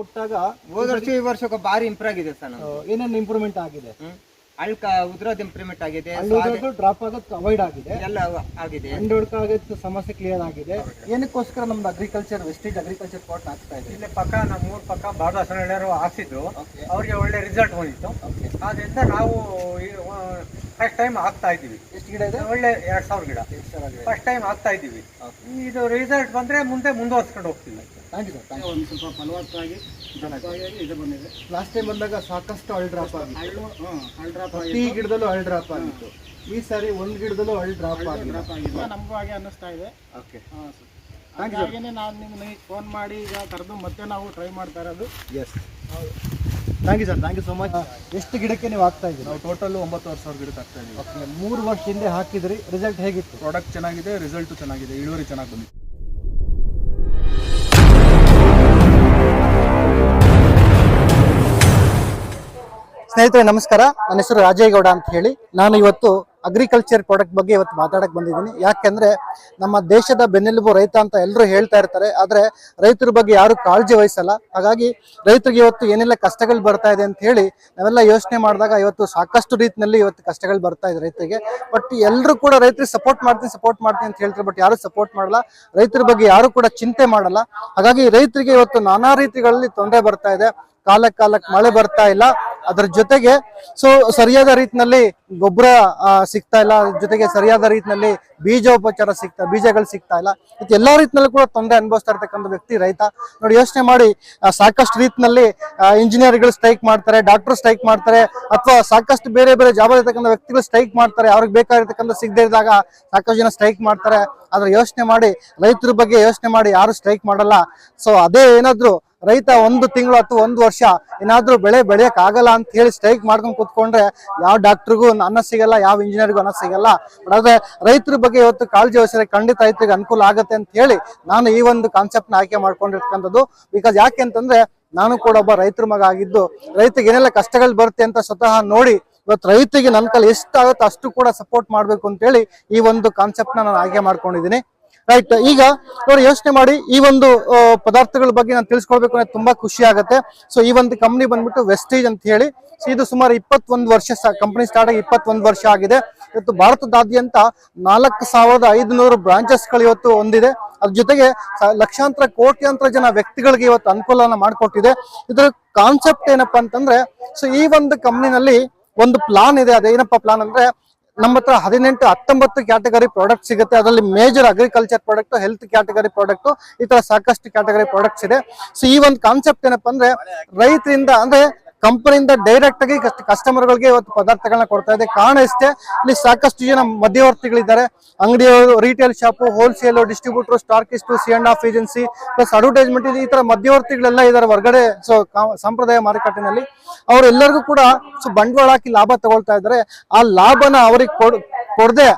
ಕೊಟ್ಟಾಗ ಹೋದ ವರ್ಷ ಈ ವರ್ಷಕ್ಕೆ ಭಾರಿ ಇಂಪ್ರೂವ್ ಆಗಿದೆ ಸರ್ ಏನೇನು ಇಂಪ್ರೂವ್ಮೆಂಟ್ ಆಗಿದೆ. ಅಳ್ಕ ಉದ್ರೋದ್ ಇಂಪ್ರೂವ್ಮೆಂಟ್ ಆಗಿದೆ ಡ್ರಾಪ್ ಆಗೋದು ಅವಾಯ್ಡ್ ಆಗಿದೆ. ಎಲ್ಲ ಆಗಿದೆ. ಹಂಡೊಡ್ಕ ಆಗೋದು ಸಮಸ್ಯೆ ಕ್ಲಿಯರ್ ಆಗಿದೆ. ಏನಕ್ಕೋಸ್ಕರ ನಮ್ದು ಅಗ್ರಿಕಲ್ಚರ್ ವೆಸ್ಟೇಜ್ ಅಗ್ರಿಕಲ್ಚರ್ ಕೋರ್ಟ್ ಆಗ್ತಾ ಇದೆ ಇಲ್ಲಿ ಪಕ್ಕ ನಮ್ಮ ಮೂರು ಪಕ್ಕ ಬಾಲದಾಸನಹಳ್ಳಿಯವರು ಹಾಕ್ಸಿದ್ರು. ಹಾಕಿದ್ರು ಅವ್ರಿಗೆ ಒಳ್ಳೆ ರಿಸಲ್ಟ್ ಬಂದಿತ್ತು. ಆದ್ರಿಂದ ನಾವು ಫಸ್ಟ್ ಟೈಮ್ ಹಾಕ್ತಾ ಇದ್ದೀವಿ. ಎಷ್ಟು ಗಿಡ ಇದೆ? ಒಳ್ಳೆ ಎರಡ್ ಸಾವಿರ ಗಿಡ. ಫಸ್ಟ್ ಟೈಮ್ ಹಾಕ್ತಾ ಇದ್ದೀವಿ. ಇದು ರಿಸಲ್ಟ್ ಬಂದ್ರೆ ಮುಂದೆ ಮುಂದುವರ್ಸ್ಕೊಂಡು ಹೋಗ್ತೀವಿ. Thank you sir thank you ಒಂದು ಸ್ವಲ್ಪ ಫಲವತ್ತಾಗಿ ಇದು ಬಂದಿದೆ. ಲಾಸ್ಟ್ ಟೈಮ್ ಬಂದಾಗ ಸಾಕಷ್ಟು ಅಳ್ ಡ್ರಾಪ್ ಆಗಿತ್ತು. ಹಳ್ಳು ಡ್ರಾಪ್ ಪ್ರತಿ ಗಿಡದಲ್ಲೂ ಅಳ್ ಡ್ರಾಪ್ ಆಗಿತ್ತು. ಈ ಸಾರಿ ಒಂದ್ ಗಿಡದಲ್ಲೂ ಅಳ್ ಡ್ರಾಪ್ ಆಗಿಲ್ಲ. ನಮಗೂ ಹಾಗೆ ಅನ್ನಿಸ್ತಾ ಇದೆ. ಓಕೆ ಹಾಂ ಸರ್ ಹಾಗೇನೆ ನಾನು ನಿಮ್ಗೆ ಫೋನ್ ಮಾಡಿ ಈಗ ಕರೆದು ಮತ್ತೆ ನಾವು ಟ್ರೈ ಮಾಡ್ತಾ ಇರೋದು. Yes thank you sir thank you so much ಎಷ್ಟು ಗಿಡಕ್ಕೆ ನೀವು ಹಾಕ್ತಾ ಇದ್ದೀರಿ? ನಾವು ಟೋಟಲ್ ಒಂಬತ್ತುವರೆ ಸಾವಿರ ಗಿಡಕ್ಕೆ ಹಾಕ್ತಾ ಇದ್ದೀವಿ. ಓಕೆ ಮೂರು ವರ್ಷ ಹಿಂದೆ ಹಾಕಿದ್ರಿ. ರಿಸಲ್ಟ್ ಹೇಗಿತ್ತು? ಪ್ರಾಡಕ್ಟ್ ಚೆನ್ನಾಗಿದೆ ರಿಸಲ್ಟ್ ಚೆನ್ನಾಗಿದೆ. ಇಳುವರಿ ಚೆನ್ನಾಗಿ ಬಂದಿದೆ ಸ್ನೇಹಿತರೆ, ನಮಸ್ಕಾರ. ನನ್ನ ಹೆಸರು ರಾಜೇಗೌಡ ಅಂತ ಹೇಳಿ. ನಾನು ಇವತ್ತು ಅಗ್ರಿಕಲ್ಚರ್ ಪ್ರಾಡಕ್ಟ್ ಬಗ್ಗೆ ಇವತ್ತು ಮಾತಾಡಕ್ ಬಂದಿದ್ದೀನಿ. ಯಾಕೆಂದ್ರೆ ನಮ್ಮ ದೇಶದ ಬೆನ್ನೆಲುಬು ರೈತ ಅಂತ ಎಲ್ಲರೂ ಹೇಳ್ತಾ ಇರ್ತಾರೆ. ಆದ್ರೆ ರೈತರ ಬಗ್ಗೆ ಯಾರು ಕಾಳಜಿ ವಹಿಸಲ್ಲ. ಹಾಗಾಗಿ ರೈತರಿಗೆ ಇವತ್ತು ಏನೆಲ್ಲ ಕಷ್ಟಗಳು ಬರ್ತಾ ಇದೆ ಅಂತ ಹೇಳಿ ನಾವೆಲ್ಲ ಯೋಚನೆ ಮಾಡಿದಾಗ ಇವತ್ತು ಸಾಕಷ್ಟು ರೀತಿಯಲ್ಲಿ ಇವತ್ತು ಕಷ್ಟಗಳು ಬರ್ತಾ ಇದೆ ರೈತರಿಗೆ. ಬಟ್ ಎಲ್ಲರೂ ಕೂಡ ರೈತರಿಗೆ ಸಪೋರ್ಟ್ ಮಾಡ್ತೀನಿ ಸಪೋರ್ಟ್ ಮಾಡ್ತೀನಿ ಅಂತ ಹೇಳ್ತಾರೆ. ಬಟ್ ಯಾರು ಸಪೋರ್ಟ್ ಮಾಡಲ್ಲ. ರೈತರ ಬಗ್ಗೆ ಯಾರು ಕೂಡ ಚಿಂತೆ ಮಾಡಲ್ಲ. ಹಾಗಾಗಿ ರೈತರಿಗೆ ಇವತ್ತು ನಾನಾ ರೀತಿಗಳಲ್ಲಿ ತೊಂದರೆ ಬರ್ತಾ ಇದೆ. ಕಾಲಕ್ಕೆ ಕಾಲಕ್ಕೆ ಮಳೆ ಬರ್ತಾ ಇಲ್ಲ. ಅದ್ರ ಜೊತೆಗೆ ಸೊ ಸರಿಯಾದ ರೀತಿನಲ್ಲಿ ಗೊಬ್ಬರ ಸಿಗ್ತಾ ಇಲ್ಲ ಜೊತೆಗೆ ಸರಿಯಾದ ರೀತಿನಲ್ಲಿ ಬೀಜೋಪಚಾರ ಸಿಗ್ತಾ, ಬೀಜಗಳು ಸಿಗ್ತಾ ಇಲ್ಲ. ಮತ್ತೆ ಎಲ್ಲಾ ರೀತಿನಲ್ಲೂ ಕೂಡ ತೊಂದರೆ ಅನುಭವಿಸ್ತಾ ಇರ್ತಕ್ಕಂಥ ವ್ಯಕ್ತಿ, ರೈತ. ನೋಡಿ, ಯೋಚನೆ ಮಾಡಿ ಸಾಕಷ್ಟು ರೀತಿನಲ್ಲಿ ಇಂಜಿನಿಯರ್ಗಳು ಸ್ಟ್ರೈಕ್ ಮಾಡ್ತಾರೆ ಡಾಕ್ಟರ್ ಸ್ಟ್ರೈಕ್ ಮಾಡ್ತಾರೆ, ಅಥವಾ ಸಾಕಷ್ಟು ಬೇರೆ ಬೇರೆ ಜಾಬ್ ಇರ್ತಕ್ಕಂಥ ವ್ಯಕ್ತಿಗಳು ಸ್ಟ್ರೈಕ್ ಮಾಡ್ತಾರೆ, ಅವ್ರಿಗೆ ಬೇಕಾಗಿರ್ತಕ್ಕಂಥ ಸಿಗದೇ ಇದ್ದಾಗ ಸಾಕಷ್ಟು ಜನ ಸ್ಟ್ರೈಕ್ ಮಾಡ್ತಾರೆ. ಆದ್ರೆ ಯೋಚನೆ ಮಾಡಿ, ರೈತರ ಬಗ್ಗೆ ಯೋಚನೆ ಮಾಡಿ, ಯಾರು ಸ್ಟ್ರೈಕ್ ಮಾಡಲ್ಲ. ಸೊ ಅದೇ ಏನಾದ್ರು ರೈತ ಒಂದು ತಿಂಗಳು ಅಥವಾ ಒಂದು ವರ್ಷ ಏನಾದ್ರೂ ಬೆಳೆ ಬೆಳೆಯಕ್ ಆಗಲ್ಲ ಅಂತ ಹೇಳಿ ಸ್ಟ್ರೈಕ್ ಮಾಡ್ಕೊಂಡು ಕೂತ್ಕೊಂಡ್ರೆ ಯಾವ ಡಾಕ್ಟರ್ಗೂ ಅನ್ನ ಸಿಗಲ್ಲ, ಯಾವ ಇಂಜಿನಿಯರ್ಗೂ ಅನ್ನ ಸಿಗಲ್ಲ. ಬಟ್ ಆದ್ರೆ ರೈತರ ಬಗ್ಗೆ ಇವತ್ತು ಕಾಳಜಿ ವಹಿಸಿದ್ರೆ ಖಂಡಿತ ರೈತರಿಗೆ ಅನುಕೂಲ ಆಗುತ್ತೆ ಅಂತ ಹೇಳಿ ನಾನು ಈ ಒಂದು ಕಾನ್ಸೆಪ್ಟ್ನ ಆಯ್ಕೆ ಮಾಡ್ಕೊಂಡಿರ್ತಕ್ಕಂಥದ್ದು. ಬಿಕಾಸ್ ಯಾಕೆ ಅಂತಂದ್ರೆ ನಾನು ಕೂಡ ಒಬ್ಬ ರೈತರ ಮಗ ಆಗಿದ್ದು, ರೈತರಿಗೆ ಏನೆಲ್ಲ ಕಷ್ಟಗಳು ಬರುತ್ತೆ ಅಂತ ಸ್ವತಃ ನೋಡಿ ಇವತ್ತು ರೈತರಿಗೆ ನನ್ನ ಕಾಲ ಎಷ್ಟಾಗುತ್ತೋ ಅಷ್ಟು ಕೂಡ ಸಪೋರ್ಟ್ ಮಾಡ್ಬೇಕು ಅಂತ ಹೇಳಿ ಈ ಒಂದು ಕಾನ್ಸೆಪ್ಟ್ ನಾನು ಆಯ್ಕೆ ಮಾಡ್ಕೊಂಡಿದ್ದೀನಿ. ರೈಟ್ ಈಗ ನೋಡಿ ಯೋಚನೆ ಮಾಡಿ, ಈ ಒಂದು ಪದಾರ್ಥಗಳ ಬಗ್ಗೆ ನಾನು ತಿಳಿಸ್ಕೊಳ್ಬೇಕು ಅನ್ನೋದು ತುಂಬಾ ಖುಷಿ ಆಗುತ್ತೆ. ಸೊ ಈ ಒಂದು ಕಂಪ್ನಿ ಬಂದ್ಬಿಟ್ಟು ವೆಸ್ಟೇಜ್ ಅಂತ ಹೇಳಿ ಇದು ಸುಮಾರು ಇಪ್ಪತ್ತೊಂದು ವರ್ಷ ಕಂಪನಿ ಸ್ಟಾರ್ಟ್ ಆಗಿ ಇಪ್ಪತ್ತೊಂದು ವರ್ಷ ಆಗಿದೆ. ಇವತ್ತು ಭಾರತದಾದ್ಯಂತ ನಾಲ್ಕು ಸಾವಿರದ ಐದುನೂರು ಬ್ರಾಂಚಸ್ಗಳು ಇವತ್ತು ಹೊಂದಿದೆ ಅದ್ರ ಜೊತೆಗೆ ಲಕ್ಷಾಂತರ, ಕೋಟ್ಯಾಂತರ ಜನ ವ್ಯಕ್ತಿಗಳಿಗೆ ಇವತ್ತು ಅನುಕೂಲನ ಮಾಡಿಕೊಟ್ಟಿದೆ. ಇದರ ಕಾನ್ಸೆಪ್ಟ್ ಏನಪ್ಪಾ ಅಂತಂದ್ರೆ ಸೊ ಈ ಒಂದು ಕಂಪ್ನಿನಲ್ಲಿ ಒಂದು ಪ್ಲಾನ್ ಇದೆ. ಅದೇನಪ್ಪ ಪ್ಲಾನ್ ಅಂದ್ರೆ ನಮ್ಮ ಹತ್ರ ಹದಿನೆಂಟು, ಹತ್ತೊಂಬತ್ತು ಕ್ಯಾಟಗರಿ ಪ್ರಾಡಕ್ಟ್ ಸಿಗುತ್ತೆ. ಅದರಲ್ಲಿ major agriculture product health category product ಈ ತರ ಸಾಕಷ್ಟು ಕ್ಯಾಟಗರಿ ಪ್ರಾಡಕ್ಟ್ಸ್ ಇದೆ. ಸೊ ಈ ಒಂದು ಕಾನ್ಸೆಪ್ಟ್ ಏನಪ್ಪಾ ಅಂದ್ರೆ ರೈತರಿಂದ ಅಂದ್ರೆ ಕಂಪನಿಯಿಂದ ಡೈರೆಕ್ಟ್ ಆಗಿ ಕಸ್ಟಮರ್ ಗಳಿಗೆ ಇವತ್ತು ಪದಾರ್ಥಗಳನ್ನ ಕೊಡ್ತಾ ಇದೆ. ಕಾರಣ ಇಷ್ಟೇ ಇಲ್ಲಿ ಸಾಕಷ್ಟು ಜನ ಮಧ್ಯವರ್ತಿಗಳಿದ್ದಾರೆ. ಅಂಗಡಿಯವರು retail shop wholesale distributor stockist C and F agency plus advertisement ಈ ತರ ಮಧ್ಯವರ್ತಿಗಳೆಲ್ಲ ಇದಾರೆ ಹೊರಗಡೆ ಸೊ ಸಂಪ್ರದಾಯ ಮಾರುಕಟ್ಟೆನಲ್ಲಿ. ಅವರೆಲ್ಲರಿಗೂ ಕೂಡ ಸೊ ಬಂಡವಾಳ ಹಾಕಿ ಲಾಭ ತಗೊಳ್ತಾ ಇದ್ದಾರೆ. ಆ ಲಾಭನ ಅವ್ರಿಗೆ ಕೊಡ್ ಕೊಡದೆ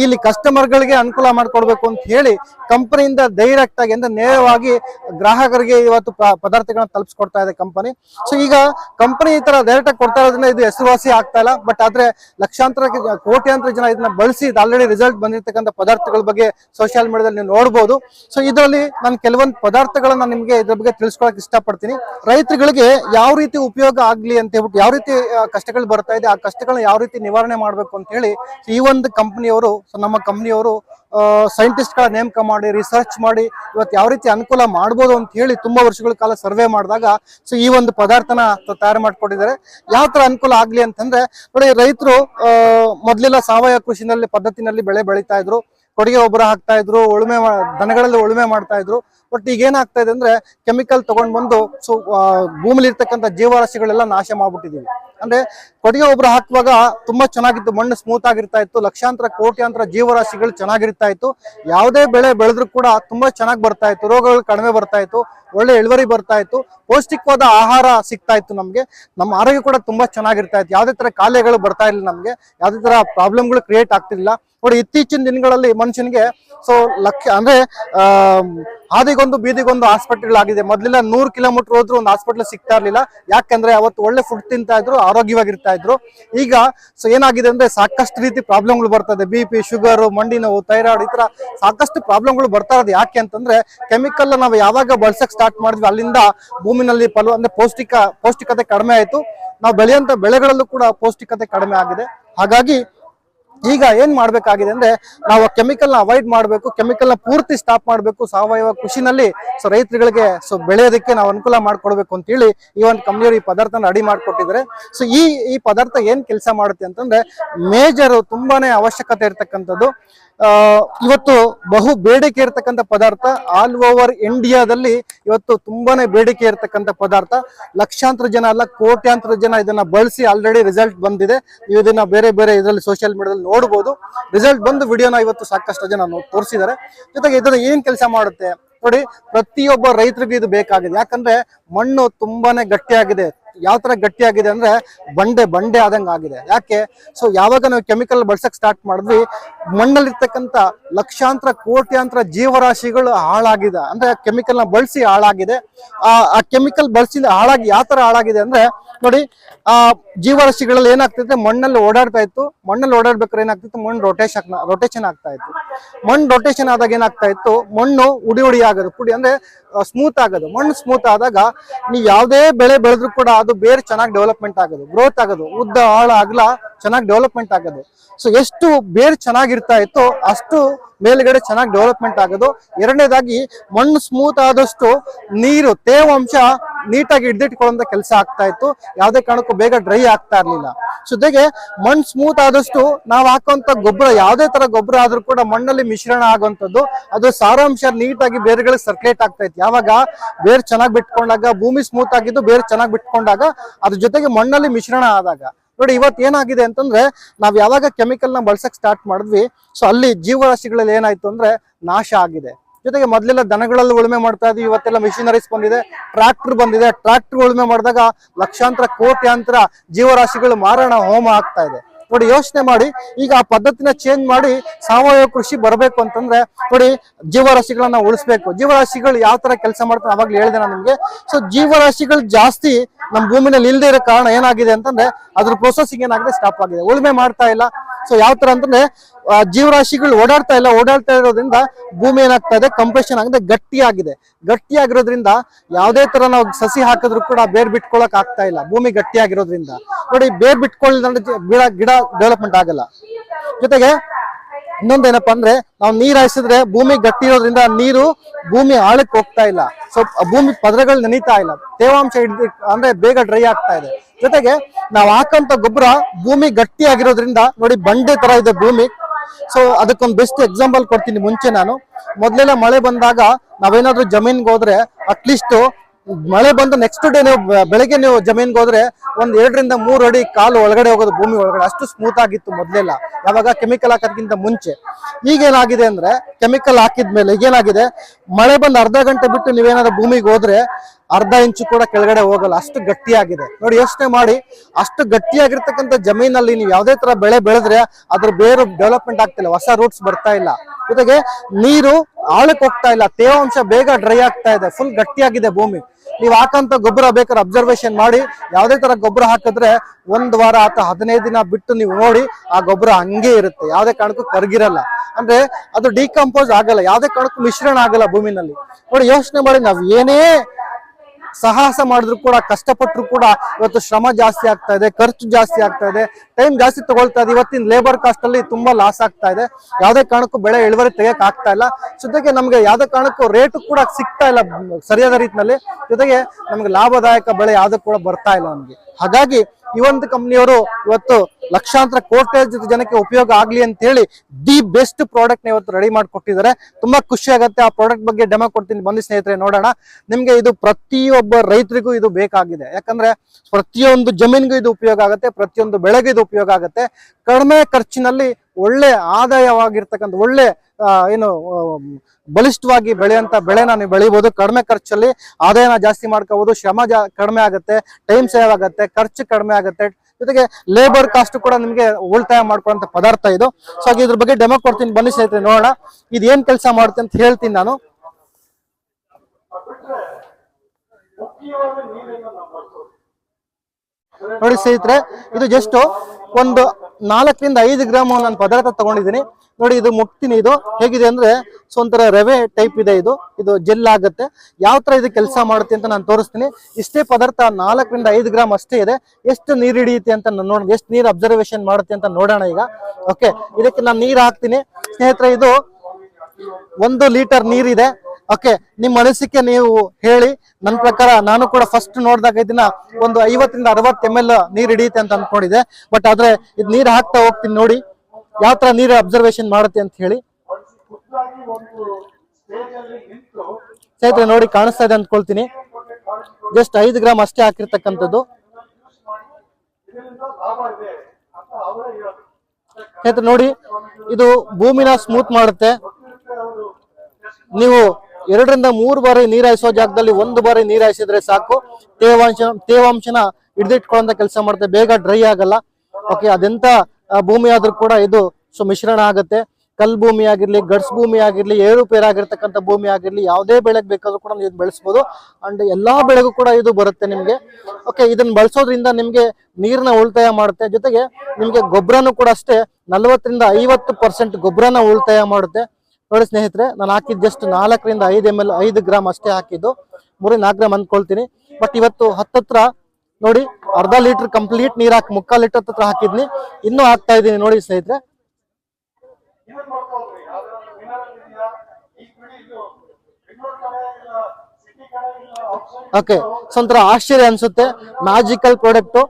ಇಲ್ಲಿ ಕಸ್ಟಮರ್ ಗಳಿಗೆ ಅನುಕೂಲ ಮಾಡಿಕೊಡ್ಬೇಕು ಅಂತ ಹೇಳಿ ಕಂಪನಿಯಿಂದ ಡೈರೆಕ್ಟ್ ಆಗಿ ಅಂದ್ರೆ ನೇರವಾಗಿ ಗ್ರಾಹಕರಿಗೆ ಇವತ್ತು ಪದಾರ್ಥಗಳನ್ನು ತಲುಪಿಸ್ಕೊಡ್ತಾ ಇದೆ ಕಂಪನಿ ಸೊ ಈಗ ಕಂಪನಿ ಈ ತರ ಡೈರೆಕ್ಟ್ ಆಗಿ ಕೊಡ್ತಾ ಇರೋದ್ರಿಂದ ಇದು ಹೆಸರುವಾಸಿ ಆಗ್ತಾ ಇಲ್ಲ. ಬಟ್ ಆದ್ರೆ ಲಕ್ಷಾಂತರ ಕೋಟ್ಯಾಂತರ ಜನ ಇದನ್ನ ಬಳಸಿ ಆಲ್ರೆಡಿ ರಿಸಲ್ಟ್ ಬಂದಿರತಕ್ಕಂಥ ಪದಾರ್ಥಗಳ ಬಗ್ಗೆ ಸೋಷಿಯಲ್ ಮೀಡಿಯಾದಲ್ಲಿ ನೀವು ನೋಡಬಹುದು ಸೊ ಇದರಲ್ಲಿ ನಾನು ಕೆಲವೊಂದು ಪದಾರ್ಥಗಳನ್ನ ನಿಮ್ಗೆ ಇದ್ರ ಬಗ್ಗೆ ತಿಳಿಸ್ಕೊಳಕ್ ಇಷ್ಟಪಡ್ತೀನಿ. ರೈತರುಗಳಿಗೆ ಯಾವ ರೀತಿ ಉಪಯೋಗ ಆಗ್ಲಿ ಅಂತ ಹೇಳ್ಬಿಟ್ಟು ಯಾವ ರೀತಿ ಕಷ್ಟಗಳು ಬರ್ತಾ ಇದೆ, ಆ ಕಷ್ಟಗಳನ್ನ ಯಾವ ರೀತಿ ನಿವಾರಣೆ ಮಾಡ್ಬೇಕು ಅಂತ ಹೇಳಿ ಈ ಒಂದು ಕಂಪನಿಯವರು, ಸೊ ನಮ್ಮ ಕಂಪ್ನಿಯವರು ಸೈಂಟಿಸ್ಟ್ಗಳ ನೇಮಕ ಮಾಡಿ ರಿಸರ್ಚ್ ಮಾಡಿ, ಇವತ್ತು ಯಾವ ರೀತಿ ಅನುಕೂಲ ಮಾಡ್ಬೋದು ಅಂತ ಹೇಳಿ ತುಂಬಾ ವರ್ಷಗಳ ಕಾಲ ಸರ್ವೆ ಮಾಡಿದಾಗ, ಸೊ ಈ ಒಂದು ಪದಾರ್ಥನ ತಯಾರು ಮಾಡ್ಕೊಂಡಿದ್ದಾರೆ ಯಾವ ತರ ಅನುಕೂಲ ಆಗ್ಲಿ ಅಂತಂದ್ರೆ, ನೋಡಿ ರೈತರು ಮೊದಲೆಲ್ಲ ಸಾವಯವ ಕೃಷಿನಲ್ಲಿ ಪದ್ಧತಿನಲ್ಲಿ ಬೆಳೆ ಬೆಳೀತಾ ಇದ್ರು. ಕೊಡುಗೆ ಗೊಬ್ಬರ ಹಾಕ್ತಾ ಇದ್ರು, ಉಳುಮೆ ದನಗಳಲ್ಲಿ ಉಳುಮೆ ಮಾಡ್ತಾ ಇದ್ರು. ಬಟ್ ಈಗ ಏನಾಗ್ತಾ ಇದೆ ಅಂದ್ರೆ ಕೆಮಿಕಲ್ ತಗೊಂಡ್ ಬಂದು, ಸೊ ಭೂಮಿಲಿ ಇರ್ತಕ್ಕಂಥ ಜೀವರಾಶಿಗಳೆಲ್ಲ ನಾಶ ಮಾಡ್ಬಿಟ್ಟಿದೀವಿ. ಅಂದ್ರೆ ಕೊಟ್ಟಿಗೆ ಗೊಬ್ಬರ ಹಾಕುವಾಗ ತುಂಬಾ ಚೆನ್ನಾಗಿತ್ತು, ಮಣ್ಣು ಸ್ಮೂತ್ ಆಗಿರ್ತಾ ಇತ್ತು, ಲಕ್ಷಾಂತರ ಕೋಟ್ಯಾಂತರ ಜೀವರಾಶಿಗಳು ಚೆನ್ನಾಗಿರ್ತಾ ಇತ್ತು. ಯಾವುದೇ ಬೆಳೆ ಬೆಳೆದ್ರು ಕೂಡ ತುಂಬಾ ಚೆನ್ನಾಗಿ ಬರ್ತಾ ಇತ್ತು, ರೋಗಗಳು ಕಡಿಮೆ ಬರ್ತಾ ಇತ್ತು, ಒಳ್ಳೆ ಇಳುವರಿ ಬರ್ತಾ ಇತ್ತು, ಪೌಷ್ಟಿಕವಾದ ಆಹಾರ ಸಿಗ್ತಾ ಇತ್ತು ನಮ್ಗೆ. ನಮ್ಮ ಆರೋಗ್ಯ ಕೂಡ ತುಂಬಾ ಚೆನ್ನಾಗಿರ್ತಾ ಇತ್ತು. ಯಾವುದೇ ತರ ಕಾಯಿಲೆಗಳು ಬರ್ತಾ ಇಲ್ಲ ನಮ್ಗೆ, ಯಾವುದೇ ತರ ಪ್ರಾಬ್ಲಮ್ಗಳು ಕ್ರಿಯೇಟ್ ಆಗ್ತಿರ್ಲಿಲ್ಲ. ನೋಡಿ, ಇತ್ತೀಚಿನ ದಿನಗಳಲ್ಲಿ ಮನುಷ್ಯನಿಗೆ ಸೊ ಲಕ್ಷ, ಅಂದ್ರೆ, ಆ, ಹಾದಿಗೊಂದು, ಬೀದಿಗೊಂದು ಹಾಸ್ಪಿಟಲ್ಗಳಾಗಿದೆ ಮೊದಲೆಲ್ಲ ನೂರು ಕಿಲೋಮೀಟರ್ ಹೋದ್ರು ಒಂದು ಹಾಸ್ಪಿಟಲ್ ಸಿಗ್ತಾ ಇರ್ಲಿಲ್ಲ. ಯಾಕಂದ್ರೆ ಅವತ್ತು ಒಳ್ಳೆ ಫುಡ್ ತಿಂತಾ ಇದ್ರು, ಆರೋಗ್ಯವಾಗಿರ್ತಾ ಇದ್ರು. ಈಗ ಸೊ ಏನಾಗಿದೆ ಅಂದ್ರೆ ಸಾಕಷ್ಟು ರೀತಿ ಪ್ರಾಬ್ಲಮ್ಗಳು ಬರ್ತದೆ ಬಿ ಪಿ ಶುಗರ್ ಮಂಡಿ ನೋವು ಥೈರಾಯ್ಡ್ ಈ ತರ ಸಾಕಷ್ಟು ಪ್ರಾಬ್ಲಮ್ಗಳು ಬರ್ತಾ ಇರೋದು. ಯಾಕೆ ಅಂತಂದ್ರೆ ಕೆಮಿಕಲ್ ನಾವು ಯಾವಾಗ ಬಳಸಕ್ ಸ್ಟಾರ್ಟ್ ಮಾಡಿದ್ವಿ, ಅಲ್ಲಿಂದ ಭೂಮಿನಲ್ಲಿ ಫಲ ಅಂದ್ರೆ ಪೌಷ್ಟಿಕ, ಪೌಷ್ಟಿಕತೆ ಕಡಿಮೆ ಆಯ್ತು. ನಾವು ಬೆಳೆಯುವಂತ ಬೆಳೆಗಳಲ್ಲೂ ಕೂಡ ಪೌಷ್ಟಿಕತೆ ಕಡಿಮೆ ಆಗಿದೆ. ಹಾಗಾಗಿ ಈಗ ಏನ್ ಮಾಡ್ಬೇಕಾಗಿದೆ ಅಂದ್ರೆ ನಾವು ಕೆಮಿಕಲ್ನ ಅವಾಯ್ಡ್ ಮಾಡಬೇಕು ಕೆಮಿಕಲ್ನ ಪೂರ್ತಿ ಸ್ಟಾಪ್ ಮಾಡಬೇಕು, ಸಾವಯವ ಕೃಷಿನಲ್ಲಿ ಸೊ ರೈತರುಗಳಿಗೆ ಸೊ ಬೆಳೆಯೋದಕ್ಕೆ ನಾವು ಅನುಕೂಲ ಮಾಡ್ಕೊಡ್ಬೇಕು ಅಂತ ಹೇಳಿ ಈ ಒಂದು ಕಂಪ್ನಿಯವರು ಈ ಪದಾರ್ಥನ ರೆಡಿ ಮಾಡ್ಕೊಟ್ಟಿದ್ದಾರೆ. ಸೊ ಈ ಈ ಪದಾರ್ಥ ಏನ್ ಕೆಲಸ ಮಾಡುತ್ತೆ ಅಂತಂದ್ರೆ ಮೇಜರ್ ತುಂಬಾನೇ ಅವಶ್ಯಕತೆ ಇರತಕ್ಕಂಥದ್ದು. ಇವತ್ತು ಬಹು ಬೇಡಿಕೆ ಇರತಕ್ಕಂಥ ಪದಾರ್ಥ ಆಲ್ ಓವರ್ ಇಂಡಿಯಾದಲ್ಲಿ ಇವತ್ತು ತುಂಬಾನೇ ಬೇಡಿಕೆ ಇರತಕ್ಕಂಥ ಪದಾರ್ಥ. ಲಕ್ಷಾಂತರ ಜನ ಅಲ್ಲ, ಕೋಟ್ಯಾಂತರ ಜನ ಇದನ್ನ ಬಳಸಿ ಆಲ್ರೆಡಿ ರಿಸಲ್ಟ್ ಬಂದಿದೆ. ನೀವು ಇದನ್ನ ಬೇರೆ ಬೇರೆ ಇದರಲ್ಲಿ ಸೋಷಿಯಲ್ ಮೀಡಿಯಾದಲ್ಲಿ ನೋಡಬಹುದು ರಿಸಲ್ಟ್ ಬಂದು ವಿಡಿಯೋನ ಇವತ್ತು ಸಾಕಷ್ಟು ಜನ ತೋರಿಸಿದ್ದಾರೆ. ಜೊತೆಗೆ ಇದನ್ನ ಏನ್ ಕೆಲಸ ಮಾಡುತ್ತೆ? ನೋಡಿ, ಪ್ರತಿಯೊಬ್ಬ ರೈತರಿಗೂ ಇದು ಬೇಕಾಗಿದೆ. ಯಾಕಂದ್ರೆ ಮಣ್ಣು ತುಂಬಾನೇ ಗಟ್ಟಿಯಾಗಿದೆ. ಯಾವ ತರ ಗಟ್ಟಿಯಾಗಿದೆ ಅಂದ್ರೆ ಬಂಡೆ ಬಂಡೆ ಆದಂಗ ಆಗಿದೆ. ಯಾಕೆ? ಸೊ ಯಾವಾಗ ನಾವು ಕೆಮಿಕಲ್ ಬಳಸಕ್ ಸ್ಟಾರ್ಟ್ ಮಾಡಿದ್ವಿ, ಮಣ್ಣಲ್ಲಿರ್ತಕ್ಕಂಥ ಲಕ್ಷಾಂತರ, ಕೋಟ್ಯಾಂತರ ಜೀವರಾಶಿಗಳು ಹಾಳಾಗಿದೆ. ಅಂದ್ರೆ ಕೆಮಿಕಲ್ನ ಬಳಸಿ ಹಾಳಾಗಿದೆ. ಆ ಆ ಕೆಮಿಕಲ್ ಬಳಸಿ ಹಾಳಾಗಿ ಯಾವ ತರ ಹಾಳಾಗಿದೆ ಅಂದ್ರೆ ನೋಡಿ, ಆ ಜೀವರಾಶಿಗಳಲ್ಲಿ ಏನಾಗ್ತಿದೆ ಮಣ್ಣಲ್ಲಿ ಓಡಾಡ್ತಾ ಇತ್ತು. ಮಣ್ಣಲ್ಲಿ ಓಡಾಡ್ಬೇಕಾದ್ರೆ ಏನಾಗ್ತಿತ್ತು? ಮಣ್ಣು ರೊಟೇಷನ್ ರೊಟೇಷನ್ ಆಗ್ತಾ ಇತ್ತು. ಮಣ್ಣು ರೊಟೇಷನ್ ಆದಾಗ ಏನಾಗ್ತಾ ಇತ್ತು? ಮಣ್ಣು ಉಡಿ ಉಡಿ ಆಗೋದು. ಪುಡಿ ಅಂದ್ರೆ ಸ್ಮೂತ್ ಆಗೋದು. ಮಣ್ಣು ಸ್ಮೂತ್ ಆದಾಗ ನೀವು ಯಾವುದೇ ಬೆಳೆ ಬೆಳೆದ್ರು ಕೂಡ ಅದು ಬೇರೆ ಚೆನ್ನಾಗಿ ಡೆವಲಪ್ಮೆಂಟ್ ಆಗೋದು ಗ್ರೋತ್ ಆಗೋದು, ಉದ್ದ, ಆಳ, ಅಗಲ ಚೆನ್ನಾಗಿ ಡೆವಲಪ್ಮೆಂಟ್ ಆಗೋದು. ಸೊ ಎಷ್ಟು ಬೇರ್ ಚೆನ್ನಾಗಿರ್ತಾ ಇತ್ತು ಅಷ್ಟು ಮೇಲ್ಗಡೆ ಚೆನ್ನಾಗಿ ಡೆವಲಪ್ಮೆಂಟ್ ಆಗೋದು. ಎರಡನೇದಾಗಿ ಮಣ್ಣು ಸ್ಮೂತ್ ಆದಷ್ಟು ನೀರು, ತೇವಾಂಶ ನೀಟಾಗಿ ಹಿಡ್ದಿಟ್ಕೊಳ್ಳುವಂತ ಕೆಲಸ ಆಗ್ತಾ ಇತ್ತು. ಯಾವುದೇ ಕಾರಣಕ್ಕೂ ಬೇಗ ಡ್ರೈ ಆಗ್ತಾ ಇರಲಿಲ್ಲ. ಜೊತೆಗೆ ಮಣ್ಣು ಸ್ಮೂತ್ ಆದಷ್ಟು ನಾವು ಹಾಕುವಂತ ಗೊಬ್ಬರ, ಯಾವುದೇ ತರ ಗೊಬ್ಬರ ಆದ್ರೂ ಕೂಡ ಮಣ್ಣಲ್ಲಿ ಮಿಶ್ರಣ ಆಗುವಂಥದ್ದು, ಅದು ಸಾರಾಂಶ ನೀಟಾಗಿ ಬೇರುಗಳಿಗೆ ಸರ್ಕ್ಯುಲೇಟ್ ಆಗ್ತಾ ಇತ್ತು. ಯಾವಾಗ ಬೇರು ಚೆನ್ನಾಗಿ ಬಿಟ್ಕೊಂಡಾಗ, ಭೂಮಿ ಸ್ಮೂತ್ ಆಗಿದ್ದು ಬೇರು ಚೆನ್ನಾಗಿ ಬಿಟ್ಕೊಂಡಾಗ, ಅದ್ರ ಜೊತೆಗೆ ಮಣ್ಣಲ್ಲಿ ಮಿಶ್ರಣ ಆದಾಗ. ನೋಡಿ, ಇವತ್ತು ಏನಾಗಿದೆ ಅಂತಂದ್ರೆ, ನಾವು ಯಾವಾಗ ಕೆಮಿಕಲ್ನ ಬಳಸಕ್ ಸ್ಟಾರ್ಟ್ ಮಾಡಿದ್ವಿ ಸೊ ಅಲ್ಲಿ ಜೀವರಾಶಿಗಳಲ್ಲಿ ಏನಾಯ್ತು ಅಂದ್ರೆ ನಾಶ ಆಗಿದೆ. ಜೊತೆಗೆ ಮೊದಲೆಲ್ಲ ದನಗಳಲ್ಲಿ ಉಳುಮೆ ಮಾಡ್ತಾ ಇದ್ವಿ, ಇವತ್ತೆಲ್ಲ ಮಿಷಿನರೀಸ್ ಬಂದಿದೆ ಟ್ರಾಕ್ಟರ್ ಬಂದಿದೆ. ಟ್ರಾಕ್ಟರ್ ಉಳುಮೆ ಮಾಡಿದಾಗ ಲಕ್ಷಾಂತರ, ಕೋಟ್ಯಾಂತರ ಜೀವರಾಶಿಗಳು ಮಾರಣ ಹೋಮ ಆಗ್ತಾ ಇದೆ. ನೋಡಿ, ಯೋಚನೆ ಮಾಡಿ, ಈಗ ಆ ಪದ್ಧತಿನ ಚೇಂಜ್ ಮಾಡಿ ಸಾವಯವ ಕೃಷಿ ಬರಬೇಕು ಅಂತಂದ್ರೆ ನೋಡಿ, ಜೀವರಾಶಿಗಳನ್ನ ಉಳಿಸ್ಬೇಕು. ಜೀವರಾಶಿಗಳು ಯಾವ ತರ ಕೆಲಸ ಮಾಡ್ತಾರೆ ಅವಾಗ್ಲೇ ಹೇಳಿದೆ ನಾನು ನಿಮ್ಗೆ. ಸೊ ಜೀವರಾಶಿಗಳು ಜಾಸ್ತಿ ನಮ್ಮ ಭೂಮಿನಲ್ಲಿ ಇಲ್ದೇ ಇರೋ ಕಾರಣ ಏನಾಗಿದೆ ಅಂತಂದ್ರೆ ಅದ್ರ ಪ್ರೊಸೆಸಿಂಗ್ ಏನಾಗಿದೆ ಸ್ಟಾಪ್ ಆಗಿದೆ. ಉಳುಮೆ ಮಾಡ್ತಾ ಇಲ್ಲ. ಸೊ ಯಾವ ತರ ಅಂತಂದ್ರೆ ಜೀವರಾಶಿಗಳು ಓಡಾಡ್ತಾ ಇಲ್ಲ, ಓಡಾಡ್ತಾ ಇರೋದ್ರಿಂದ ಭೂಮಿ ಏನಾಗ್ತಾ ಇದೆ ಕಂಪ್ರೆಷನ್ ಆಗದೆ, ಗಟ್ಟಿಯಾಗಿದೆ. ಗಟ್ಟಿಯಾಗಿರೋದ್ರಿಂದ ಯಾವುದೇ ತರ ನಾವು ಸಸಿ ಹಾಕಿದ್ರು ಕೂಡ ಬೇರ್ ಬಿಟ್ಕೊಳಕ್ ಆಗ್ತಾ ಇಲ್ಲ, ಭೂಮಿ ಗಟ್ಟಿಯಾಗಿರೋದ್ರಿಂದ. ನೋಡಿ, ಬೇರ್ ಬಿಟ್ಕೊಳ್ಳಿಲ್ಲ ಗಿಡ ಗಿಡ ಡೆವಲಪ್ಮೆಂಟ್ ಆಗಲ್ಲ. ಜೊತೆಗೆ ಇನ್ನೊಂದೇನಪ್ಪಾ ಅಂದ್ರೆ, ನಾವು ನೀರ್ ಹಾಯಿಸಿದ್ರೆ ಭೂಮಿ ಗಟ್ಟಿ ಇರೋದ್ರಿಂದ ನೀರು ಭೂಮಿ ಆಳಕ್ಕೆ ಹೋಗ್ತಾ ಇಲ್ಲ. ಸೊ ಭೂಮಿ ಪದರಗಳು ನೆನೀತಾ ಇಲ್ಲ. ತೇವಾಂಶ ಅಂದ್ರೆ ಬೇಗ ಡ್ರೈ ಆಗ್ತಾ ಇದೆ. ಜೊತೆಗೆ ನಾವು ಹಾಕಂತ ಗೊಬ್ಬರ ಭೂಮಿ ಗಟ್ಟಿ ಆಗಿರೋದ್ರಿಂದ ನೋಡಿ ಬಂಡೆ ತರ ಇದೆ ಭೂಮಿ. ಸೊ ಅದಕ್ಕೊಂದು ಬೆಸ್ಟ್ ಎಕ್ಸಾಂಪಲ್ ಕೊಡ್ತೀನಿ ಮುಂಚೆ ನಾನು. ಮೊದಲೆಲ್ಲ ಮಳೆ ಬಂದಾಗ ನಾವೇನಾದ್ರೂ ಜಮೀನ್ಗೆ ಹೋದ್ರೆ ಅಟ್ಲೀಸ್ಟ್ ಮಳೆ ಬಂದು ನೆಕ್ಸ್ಟ್ ಡೇ ನೀವು ಬೆಳಗ್ಗೆ ನೀವು ಜಮೀನ್ಗೆ ಹೋದ್ರೆ ಒಂದ್ ಎರಡರಿಂದ ಮೂರು ಅಡಿ ಕಾಲು ಒಳಗಡೆ ಹೋಗೋದು ಭೂಮಿ ಒಳಗಡೆ. ಅಷ್ಟು ಸ್ಮೂತ್ ಆಗಿತ್ತು ಮೊದಲೆಲ್ಲ. ಯಾವಾಗ ಕೆಮಿಕಲ್ ಹಾಕೋದಕ್ಕಿಂತ ಮುಂಚೆ. ಈಗ ಏನಾಗಿದೆ ಅಂದ್ರೆ ಕೆಮಿಕಲ್ ಹಾಕಿದ್ಮೇಲೆ ಈಗೇನಾಗಿದೆ? ಮಳೆ ಬಂದು ಅರ್ಧ ಗಂಟೆ ಬಿಟ್ಟು ನೀವೇನಾದ್ರೂ ಭೂಮಿಗೆ ಹೋದ್ರೆ ಅರ್ಧ ಇಂಚು ಕೂಡ ಕೆಳಗಡೆ ಹೋಗಲ್ಲ. ಅಷ್ಟು ಗಟ್ಟಿಯಾಗಿದೆ. ನೋಡಿ, ಯೋಚನೆ ಮಾಡಿ. ಅಷ್ಟು ಗಟ್ಟಿಯಾಗಿರ್ತಕ್ಕಂಥ ಜಮೀನಲ್ಲಿ ನೀವು ಯಾವುದೇ ತರ ಬೆಳೆ ಬೆಳೆದ್ರೆ ಅದ್ರ ಬೇರು ಡೆವಲಪ್ಮೆಂಟ್ ಆಗ್ತಿಲ್ಲ. ಹೊಸ ರೂಟ್ಸ್ ಬರ್ತಾ ಇಲ್ಲ. ಜೊತೆಗೆ ನೀರು ಆಳಕ್ಕೆ ಹೋಗ್ತಾ ಇಲ್ಲ. ತೇವಾಂಶ ಬೇಗ ಡ್ರೈ ಆಗ್ತಾ ಇದೆ. ಫುಲ್ ಗಟ್ಟಿಯಾಗಿದೆ ಭೂಮಿ. ನೀವು ಹಾಕಂತ ಗೊಬ್ಬರ ಬೇಕಾದ್ರೆ ಅಬ್ಸರ್ವೇಷನ್ ಮಾಡಿ. ಯಾವುದೇ ತರ ಗೊಬ್ಬರ ಹಾಕಿದ್ರೆ ಒಂದ್ ವಾರ ಅಥವಾ ಹದಿನೈದು ದಿನ ಬಿಟ್ಟು ನೀವು ನೋಡಿ, ಆ ಗೊಬ್ಬರ ಹಂಗೆ ಇರುತ್ತೆ. ಯಾವುದೇ ಕಾರಣಕ್ಕೂ ಕರ್ಗಿರಲ್ಲ. ಅಂದ್ರೆ ಅದು ಡಿಕಂಪೋಸ್ ಆಗಲ್ಲ. ಯಾವುದೇ ಕಾರಣಕ್ಕೂ ಮಿಶ್ರಣ ಆಗಲ್ಲ ಭೂಮಿನಲ್ಲಿ. ನೋಡಿ, ಯೋಚನೆ ಮಾಡಿ. ನಾವು ಏನೇ ಸಾಹಸ ಮಾಡಿದ್ರು ಕೂಡ ಕಷ್ಟಪಟ್ಟರು ಕೂಡ ಇವತ್ತು ಶ್ರಮ ಜಾಸ್ತಿ ಆಗ್ತಾ ಇದೆ, ಖರ್ಚು ಜಾಸ್ತಿ ಆಗ್ತಾ ಇದೆ. ಟೈಮ್ ಜಾಸ್ತಿ ತಗೊಳ್ತಾ ಇದೆ. ಇವತ್ತಿನ ಲೇಬರ್ ಕಾಸ್ಟ್ ಅಲ್ಲಿ ತುಂಬಾ ಲಾಸ್ ಆಗ್ತಾ ಇದೆ. ಯಾವುದೇ ಕಾರಣಕ್ಕೂ ಬೆಳೆ ಇಳುವರಿ ತೆಗಿಯಕ್ ಆಗ್ತಾ ಇಲ್ಲ. ಜೊತೆಗೆ ನಮಗೆ ಯಾವುದೇ ಕಾರಣಕ್ಕೂ ರೇಟ್ ಕೂಡ ಸಿಗ್ತಾ ಇಲ್ಲ ಸರಿಯಾದ ರೀತಿನಲ್ಲಿ. ಜೊತೆಗೆ ನಮ್ಗೆ ಲಾಭದಾಯಕ ಬೆಳೆ ಯಾವ್ದು ಕೂಡ ಬರ್ತಾ ಇಲ್ಲ ನಮಗೆ. ಹಾಗಾಗಿ ಈ ಒಂದು ಕಂಪ್ನಿಯವರು ಇವತ್ತು ಲಕ್ಷಾಂತರ ಕೋಟ್ಯಾಂತರ ಜನಕ್ಕೆ ಉಪಯೋಗ ಆಗ್ಲಿ ಅಂತ ಹೇಳಿ ದಿ ಬೆಸ್ಟ್ ಪ್ರಾಡಕ್ಟ್ ಇವತ್ತು ರೆಡಿ ಮಾಡಿಕೊಟ್ಟಿದ್ದಾರೆ. ತುಂಬಾ ಖುಷಿ ಆಗುತ್ತೆ. ಆ ಪ್ರಾಡಕ್ಟ್ ಬಗ್ಗೆ ಡೆಮೋ ಕೊಡ್ತೀನಿ. ಬಂದು ಸ್ನೇಹಿತರೆ, ನೋಡೋಣ. ನಿಮ್ಗೆ ಇದು ಪ್ರತಿಯೊಬ್ಬ ರೈತರಿಗೂ ಇದು ಬೇಕಾಗಿದೆ. ಯಾಕಂದ್ರೆ ಪ್ರತಿಯೊಂದು ಜಮೀನ್ಗೂ ಇದು ಉಪಯೋಗ ಆಗುತ್ತೆ. ಪ್ರತಿಯೊಂದು ಬೆಳೆಗೂ ಇದು ಉಪಯೋಗ ಆಗುತ್ತೆ. ಕಡಿಮೆ ಖರ್ಚಿನಲ್ಲಿ ಒಳ್ಳೆ ಆದಾಯವಾಗಿರ್ತಕ್ಕಂಥ, ಒಳ್ಳೆ ಏನು ಬಲಿಷ್ಠವಾಗಿ ಬೆಳೆಯಂತ ಬೆಳೆನ ನೀವು ಬೆಳಿಬಹುದು ಕಡಿಮೆ ಖರ್ಚಲ್ಲಿ ಆದಾಯನ ಜಾಸ್ತಿ ಮಾಡ್ಕೋಬಹುದು ಶ್ರಮ ಜಾ, ಕಡಿಮೆ ಆಗುತ್ತೆ. ಟೈಮ್ ಸೇವ್ ಆಗುತ್ತೆ. ಖರ್ಚು ಕಡಿಮೆ ಆಗುತ್ತೆ. ಜೊತೆಗೆ ಲೇಬರ್ ಕಾಸ್ಟ್ ಕೂಡ ನಿಮಗೆ ಉಳಿತಾಯ ಮಾಡ್ಕೊಳ್ಳುವಂತ ಪದಾರ್ಥ ಇದು. ಸೊ ಹಾಗೆ ಇದ್ರ ಬಗ್ಗೆ ಡೆಮೋ ಕೊಡ್ತೀನಿ. ಬನ್ನಿ ಸ್ನೇಹಿತರೆ, ನೋಡೋಣ. ಏನ್ ಕೆಲಸ ಮಾಡುತ್ತೆ ಅಂತ ಹೇಳ್ತೀನಿ ನಾನು. ನೋಡಿ ಸ್ನೇಹಿತರೆ, ಇದು ಜಸ್ಟ್ ಒಂದು ನಾಲ್ಕರಿಂದ ಐದು ಗ್ರಾಮ್ ನಾನು ಪದಾರ್ಥ ತಗೊಂಡಿದ್ದೀನಿ. ನೋಡಿ ಇದು ಮುಟ್ತೀನಿ ಇದು ಹೇಗಿದೆ ಅಂದ್ರೆ ಸೊ ರವೆ ಟೈಪ್ ಇದೆ ಇದು. ಇದು ಜೆಲ್ ಆಗುತ್ತೆ. ಯಾವ ತರ ಇದು ಕೆಲಸ ಮಾಡುತ್ತೆ ಅಂತ ನಾನು ತೋರಿಸ್ತೀನಿ. ಇಷ್ಟೇ ಪದಾರ್ಥ ನಾಲ್ಕರಿಂದ ಐದು ಗ್ರಾಮ್ ಅಷ್ಟೇ ಇದೆ. ಎಷ್ಟು ನೀರು ಹಿಡಿಯುತ್ತೆ ಅಂತ ನಾನು ನೋಡೋಣ ಎಷ್ಟು ನೀರು ಅಬ್ಸರ್ವೇಷನ್ ಮಾಡುತ್ತೆ ಅಂತ ನೋಡೋಣ ಈಗ. ಓಕೆ ಇದಕ್ಕೆ ನಾನು ನೀರು ಹಾಕ್ತೀನಿ. ಸ್ನೇಹಿತರೆ, ಇದು ಒಂದು ಲೀಟರ್ ನೀರಿದೆ. ಓಕೆ ನಿಮ್ಮ ಅನಿಸಿಕೆ ನೀವು ಹೇಳಿ. ನನ್ನ ಪ್ರಕಾರ ನಾನು ಕೂಡ ಫಸ್ಟ್ ನೋಡಿದಾಗ ಇದನ್ನ ಒಂದು ಐವತ್ತರಿಂದ ಅರವತ್ತು ಎಂ ಎಲ್ ನೀರು ಹಿಡಿಯುತ್ತೆ ಅಂತ ಅನ್ಕೊಂಡಿದ್ದೆ. ಬಟ್ ಆದ್ರೆ ಇದು ನೀರು ಹಾಕ್ತಾ ಹೋಗ್ತೀನಿ ನೋಡಿ. ಯಾವ ತರ ನೀರು ಅಬ್ಸರ್ವೇಶನ್ ಮಾಡುತ್ತೆ ಅಂತ ಹೇಳಿ. ಸ್ನೇಹಿತರೆ, ನೋಡಿ ಕಾಣಿಸ್ತಾ ಇದೆ ಅಂದ್ಕೊಳ್ತೀನಿ ಜಸ್ಟ್ ಐದು ಗ್ರಾಮ್ ಅಷ್ಟೇ ಹಾಕಿರ್ತಕ್ಕಂಥದ್ದು. ಸ್ನೇಹಿತರೆ, ನೋಡಿ, ಇದು ಭೂಮಿನ ಸ್ಮೂತ್ ಮಾಡುತ್ತೆ. ನೀವು ಎರಡರಿಂದ ಮೂರು ಬಾರಿ ನೀರ್ ಹಾಯಿಸೋ ಜಾಗದಲ್ಲಿ ಒಂದು ಬಾರಿ ನೀರು ಹಾಯಿಸಿದ್ರೆ ಸಾಕು. ತೇವಾಂಶ, ತೇವಾಂಶನ ಹಿಡಿದಿಟ್ಕೊಳ್ಳೋ ಕೆಲಸ ಮಾಡುತ್ತೆ. ಬೇಗ ಡ್ರೈ ಆಗಲ್ಲ. ಓಕೆ ಅದೆಂತ ಭೂಮಿ ಆದ್ರೂ ಕೂಡ ಇದು ಸೊ ಮಿಶ್ರಣ ಆಗುತ್ತೆ. ಕಲ್ ಭೂಮಿ ಆಗಿರ್ಲಿ, ಗಡ್ಸ್ ಭೂಮಿ ಆಗಿರ್ಲಿ ಏರುಪೇರು ಆಗಿರ್ತಕ್ಕಂಥ ಭೂಮಿ ಆಗಿರ್ಲಿ, ಯಾವುದೇ ಬೆಳೆಗೆ ಬೇಕಾದ್ರೂ ಕೂಡ ನೀವು ಬೆಳೆಸ್ಬೋದು. ಅಂಡ್ ಎಲ್ಲಾ ಬೆಳೆಗೂ ಕೂಡ ಇದು ಬರುತ್ತೆ ನಿಮ್ಗೆ. ಓಕೆ ಇದನ್ನ ಬಳಸೋದ್ರಿಂದ ನಿಮ್ಗೆ ನೀರನ್ನ ಉಳಿತಾಯ ಮಾಡುತ್ತೆ. ಜೊತೆಗೆ ನಿಮ್ಗೆ ಗೊಬ್ಬರನು ಕೂಡ ಅಷ್ಟೇ ನಲ್ವತ್ತರಿಂದ ಐವತ್ತು ಪರ್ಸೆಂಟ್ ಗೊಬ್ಬರನ ಉಳಿತಾಯ ಮಾಡುತ್ತೆ. ನೋಡಿ ಸ್ನೇಹಿತರೆ, ನಾನು ಹಾಕಿದ್ ಜಸ್ಟ್ ನಾಲ್ಕರಿಂದ ಐದು ಎಂ ಎಲ್ ಐದು ಗ್ರಾಮ್ ಅಷ್ಟೇ ಹಾಕಿದ್ದು. ಮೂರಿ ನಾಲ್ಕು ಗ್ರಾಮ್ ಅಂದ್ಕೊಳ್ತೀನಿ. ಬಟ್ ಇವತ್ತು ಹತ್ತತ್ರ ನೋಡಿ, ಅರ್ಧ ಲೀಟರ್ ಕಂಪ್ಲೀಟ್ ನೀರ್ ಹಾಕಿ, ಮುಕ್ಕಾಲ್ ಲೀಟರ್ ಹತ್ರ ಹಾಕಿದ್ನಿ. ಇನ್ನೂ ಹಾಕ್ತಾ ಇದ್ದೀನಿ ನೋಡಿ ಸ್ನೇಹಿತರೆ. ಓಕೆ ಸೊ ಒಂಥರ ಆಶ್ಚರ್ಯ ಅನ್ಸುತ್ತೆ. ಮ್ಯಾಜಿಕಲ್ ಪ್ರಾಡಕ್ಟ್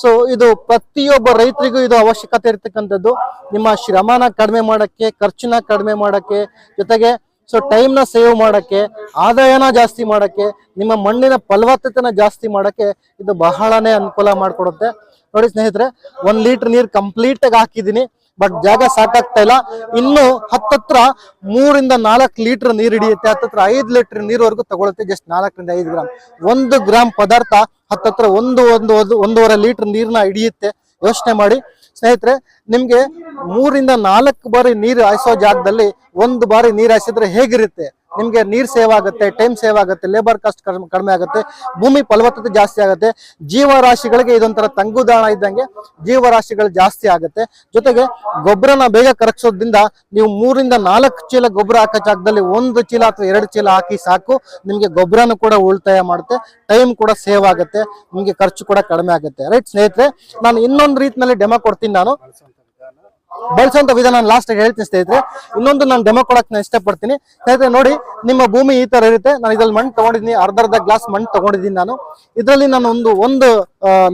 ಸೊ ಇದು ಪ್ರತಿಯೊಬ್ಬ ರೈತರಿಗೂ ಇದು ಅವಶ್ಯಕತೆ ಇರ್ತಕ್ಕಂಥದ್ದು. ನಿಮ್ಮ ಶ್ರಮನ ಕಡಿಮೆ ಮಾಡಕ್ಕೆ, ಖರ್ಚನ್ನ ಕಡಿಮೆ ಮಾಡಕ್ಕೆ, ಜೊತೆಗೆ ಸೊ ಟೈಮ್ನ ಸೇವ್ ಮಾಡಕ್ಕೆ, ಆದಾಯನ ಜಾಸ್ತಿ ಮಾಡಕ್ಕೆ, ನಿಮ್ಮ ಮಣ್ಣಿನ ಫಲವತ್ತತೆನ ಜಾಸ್ತಿ ಮಾಡಕ್ಕೆ ಇದು ಬಹಳನೇ ಅನುಕೂಲ ಮಾಡ್ಕೊಡುತ್ತೆ. ನೋಡಿ ಸ್ನೇಹಿತರೆ, ಒಂದು ಲೀಟರ್ ನೀರು ಕಂಪ್ಲೀಟ್ ಆಗಿ ಹಾಕಿದೀನಿ ಬಟ್ ಜಾಗ ಸಾಕಾಗ್ತಾ ಇಲ್ಲ. ಇನ್ನು ಹತ್ತತ್ರ ಮೂರಿಂದ ನಾಲ್ಕು ಲೀಟರ್ ನೀರು ಹಿಡಿಯುತ್ತೆ. ಹತ್ತತ್ರ ಐದು ಲೀಟರ್ ನೀರುವರೆಗೂ ತಗೊಳುತ್ತೆ. ಜಸ್ಟ್ ನಾಲ್ಕರಿಂದ ಐದು ಗ್ರಾಮ್ ಒಂದು ಗ್ರಾಮ್ ಪದಾರ್ಥ ಹತ್ತತ್ರ ಒಂದು ಒಂದು, ಒಂದು- ಒಂದೂವರೆ ಲೀಟರ್ ನೀರನ್ನ ಹಿಡಿಯುತ್ತೆ. ಯೋಚನೆ ಮಾಡಿ. ಸ್ನೇಹಿತರೆ, ನಿಮ್ಗೆ ಮೂರಿಂದ ನಾಲ್ಕು ಬಾರಿ ನೀರು ಹಾಯಿಸೋ ಜಾಗದಲ್ಲಿ ಒಂದು ಬಾರಿ ನೀರು ಹಾಯಿಸಿದ್ರೆ ಹೇಗಿರುತ್ತೆ? ನಿಮ್ಗೆ ನೀರ್ ಸೇವ್ ಆಗುತ್ತೆ ಟೈಮ್ ಸೇವ್ ಆಗುತ್ತೆ ಲೇಬರ್ ಕಾಸ್ಟ್ ಕಡಿಮೆ ಆಗುತ್ತೆ, ಭೂಮಿ ಫಲವತ್ತತೆ ಜಾಸ್ತಿ ಆಗುತ್ತೆ, ಜೀವರಾಶಿಗಳಿಗೆ ಇದೊಂಥರ ತಂಗುದಾಣ ಇದ್ದಂಗೆ ಜೀವರಾಶಿಗಳು ಜಾಸ್ತಿ ಆಗುತ್ತೆ. ಜೊತೆಗೆ ಗೊಬ್ಬರನ ಬೇಗ ಕರಗಿಸೋದ್ರಿಂದ ನೀವು ಮೂರಿಂದ ನಾಲ್ಕು ಚೀಲ ಗೊಬ್ಬರ ಹಾಕೋ ಜಾಗದಲ್ಲಿ ಒಂದು ಚೀಲ ಅಥವಾ ಎರಡು ಚೀಲ ಹಾಕಿ ಸಾಕು, ನಿಮಗೆ ಗೊಬ್ಬರನೂ ಕೂಡ ಉಳಿತಾಯ ಮಾಡುತ್ತೆ ಟೈಮ್ ಕೂಡ ಸೇವ್ ಆಗುತ್ತೆ, ನಿಮಗೆ ಖರ್ಚು ಕೂಡ ಕಡಿಮೆ ಆಗುತ್ತೆ. ರೈಟ್ ಸ್ನೇಹಿತರೆ, ನಾನು ಇನ್ನೊಂದು ರೀತಿನಲ್ಲಿ ಡೆಮೋ ಕೊಡ್ತೀನಿ ನಾನು. ಬಳಸುವಂತ ವಿಧಾನ ಲಾಸ್ಟ್ ಹೇಳ್ತೀನಿ ಸ್ನೇಹಿತರೆ. ಇನ್ನೊಂದು ನಾನು ಡೆಮೋ ಕೊಡಕ್ ನಾನು ಇಷ್ಟಪಡ್ತೀನಿ. ಸ್ನೇಹಿತರೆ, ನೋಡಿ, ನಿಮ್ಮ ಭೂಮಿ ಈ ತರ ಇರುತ್ತೆ. ನಾನು ಇದ್ರಲ್ಲಿ ಮಣ್ಣು ತಗೊಂಡಿದ್ದೀನಿ. ಅರ್ಧ ಅರ್ಧ ಗ್ಲಾಸ್ ಮಣ್ಣು ತಗೊಂಡಿದ್ದೀನಿ ನಾನು. ಇದರಲ್ಲಿ ನಾನು ಒಂದು ಒಂದು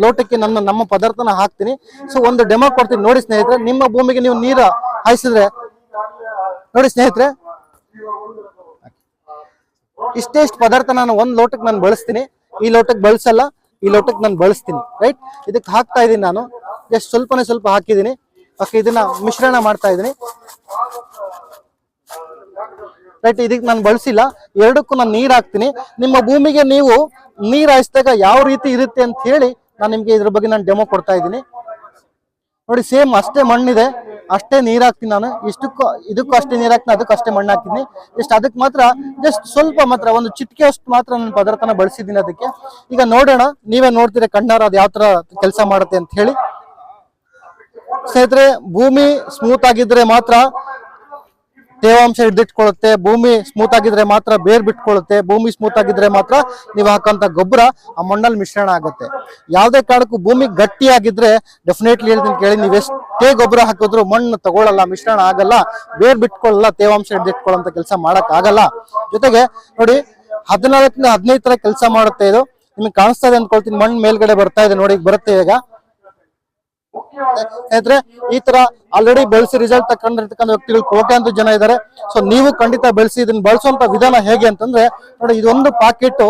ಲೋಟಕ್ಕೆ ನನ್ನ, ನಮ್ಮ ಪದಾರ್ಥನ ಹಾಕ್ತೀನಿ. ಸೊ ಒಂದು ಡೆಮೋ ಕೊಡ್ತೀನಿ. ನೋಡಿ ಸ್ನೇಹಿತರೆ, ನಿಮ್ಮ ಭೂಮಿಗೆ ನೀವು ನೀರು ಹಾಯಿಸಿದ್ರೆ, ನೋಡಿ ಸ್ನೇಹಿತರೆ. ಇಷ್ಟೇ ಇಷ್ಟು ಪದಾರ್ಥ ನಾನು ಒಂದು ಲೋಟಕ್ಕೆ ನಾನು ಬಳಸ್ತೀನಿ. ಈ ಲೋಟಕ್ಕೆ ಬಳಸಲ್ಲ. ಈ ಲೋಟಕ್ಕೆ ನಾನು ಬಳಸ್ತೀನಿ. ರೈಟ್ ಇದಕ್ಕೆ ಹಾಕ್ತಾ ಇದ್ದೀನಿ ನಾನು. ಎಷ್ಟು ಸ್ವಲ್ಪನೇ ಸ್ವಲ್ಪ ಹಾಕಿದ್ದೀನಿ. ಓಕೆ ಇದನ್ನ ಮಿಶ್ರಣ ಮಾಡ್ತಾ ಇದೀನಿ ರೈಟ್ ಇದಕ್ಕೆ ನಾನು ಬಳಸಿಲ್ಲ. ಎರಡಕ್ಕೂ ನಾನು ನೀರ್ ಹಾಕ್ತೀನಿ. ನಿಮ್ಮ ಭೂಮಿಗೆ ನೀವು ನೀರ್ ಹಾಯಿಸಿದಾಗ ಯಾವ ರೀತಿ ಇರುತ್ತೆ ಅಂತ ಹೇಳಿ ನಾನು ನಿಮ್ಗೆ ಇದ್ರ ಬಗ್ಗೆ ನಾನು ಡೆಮೋ ಕೊಡ್ತಾ ಇದ್ದೀನಿ. ನೋಡಿ, ಸೇಮ್ ಅಷ್ಟೇ ಮಣ್ಣಿದೆ. ಅಷ್ಟೇ ನೀರ್ ಹಾಕ್ತೀನಿ ನಾನು. ಇಷ್ಟಕ್ಕೂ, ಇದಕ್ಕೂ ಅಷ್ಟೇ ನೀರ್ ಹಾಕ್ತೀನಿ, ಅದಕ್ಕೂ ಅಷ್ಟೇ ಮಣ್ಣು ಹಾಕ್ತೀನಿ. ಜಸ್ಟ್ ಅದಕ್ಕೆ ಮಾತ್ರ, ಜಸ್ಟ್ ಸ್ವಲ್ಪ ಮಾತ್ರ, ಒಂದು ಚಿಟಿಕೆ ಅಷ್ಟು ಮಾತ್ರ ನಾನು ಪದಾರ್ಥನ ಬಳಸಿದ್ದೀನಿ ಅದಕ್ಕೆ. ಈಗ ನೋಡೋಣ, ನೀವೇ ನೋಡ್ತೀರಾ ಕಣ್ಣಾರ ಅದು ಯಾವ ತರ ಕೆಲಸ ಮಾಡುತ್ತೆ ಅಂತ ಹೇಳಿ. ಸ್ನೇಹಿತರೆ, ಭೂಮಿ ಸ್ಮೂತ್ ಆಗಿದ್ರೆ ಮಾತ್ರ ತೇವಾಂಶ ಹಿಡಿದಿಟ್ಕೊಳ್ಳುತ್ತೆ, ಭೂಮಿ ಸ್ಮೂತ್ ಆಗಿದ್ರೆ ಮಾತ್ರ ಬೇರ್ ಬಿಟ್ಕೊಳ್ಳುತ್ತೆ, ಭೂಮಿ ಸ್ಮೂತ್ ಆಗಿದ್ರೆ ಮಾತ್ರ ನೀವು ಹಾಕಂತ ಗೊಬ್ಬರ ಆ ಮಣ್ಣಲ್ಲಿ ಮಿಶ್ರಣ ಆಗುತ್ತೆ. ಯಾವುದೇ ಕಾರಣಕ್ಕೂ ಭೂಮಿ ಗಟ್ಟಿಯಾಗಿದ್ರೆ ಡೆಫಿನೆಟ್ಲಿ ಹೇಳ್ತೀನಿ ಕೇಳಿ, ನೀವು ಎಷ್ಟೇ ಗೊಬ್ಬರ ಹಾಕಿದ್ರು ಮಣ್ಣು ತಗೊಳ್ಳಲ್ಲ ಮಿಶ್ರಣ ಆಗಲ್ಲ, ಬೇರ್ ಬಿಟ್ಕೊಳ್ಳಲ್ಲ, ತೇವಾಂಶ ಹಿಡಿದಿಟ್ಕೊಳ್ಳುವಂತ ಕೆಲಸ ಮಾಡಕ್ ಆಗಲ್ಲ. ಜೊತೆಗೆ ನೋಡಿ, ಹದಿನಾಲ್ಕರಿಂದ ಹದಿನೈದು ತರ ಕೆಲಸ ಮಾಡುತ್ತೆ ಇದು. ನಿಮ್ಗೆ ಕಾಣಿಸ್ತಾ ಇದೆ ಅನ್ಕೊಳ್ತೀನಿ ಮಣ್ಣು ಮೇಲ್ಗಡೆ ಬರ್ತಾ ಇದೆ ನೋಡಿ ಬರುತ್ತೆ ಈಗ. ಸ್ನೇಹಿತರೆ, ಈ ತರ ಆಲ್ರೆಡಿ ಬೆಳೆಸಿ ರಿಸಲ್ಟ್ ತಕೊಂಡಿರ್ತಕ್ಕಂಥ ವ್ಯಕ್ತಿಗಳು ಕೋಟ್ಯಾಂತರ ಜನ ಇದ್ದಾರೆ. ಸೊ ನೀವು ಖಂಡಿತ ಬೆಳೆಸಿ ಇದನ್ನ ಬಳಸುವಂತ ವಿಧಾನ ಹೇಗೆ ಅಂತಂದ್ರೆ, ನೋಡಿ, ಇದೊಂದು ಪಾಕೆಟ್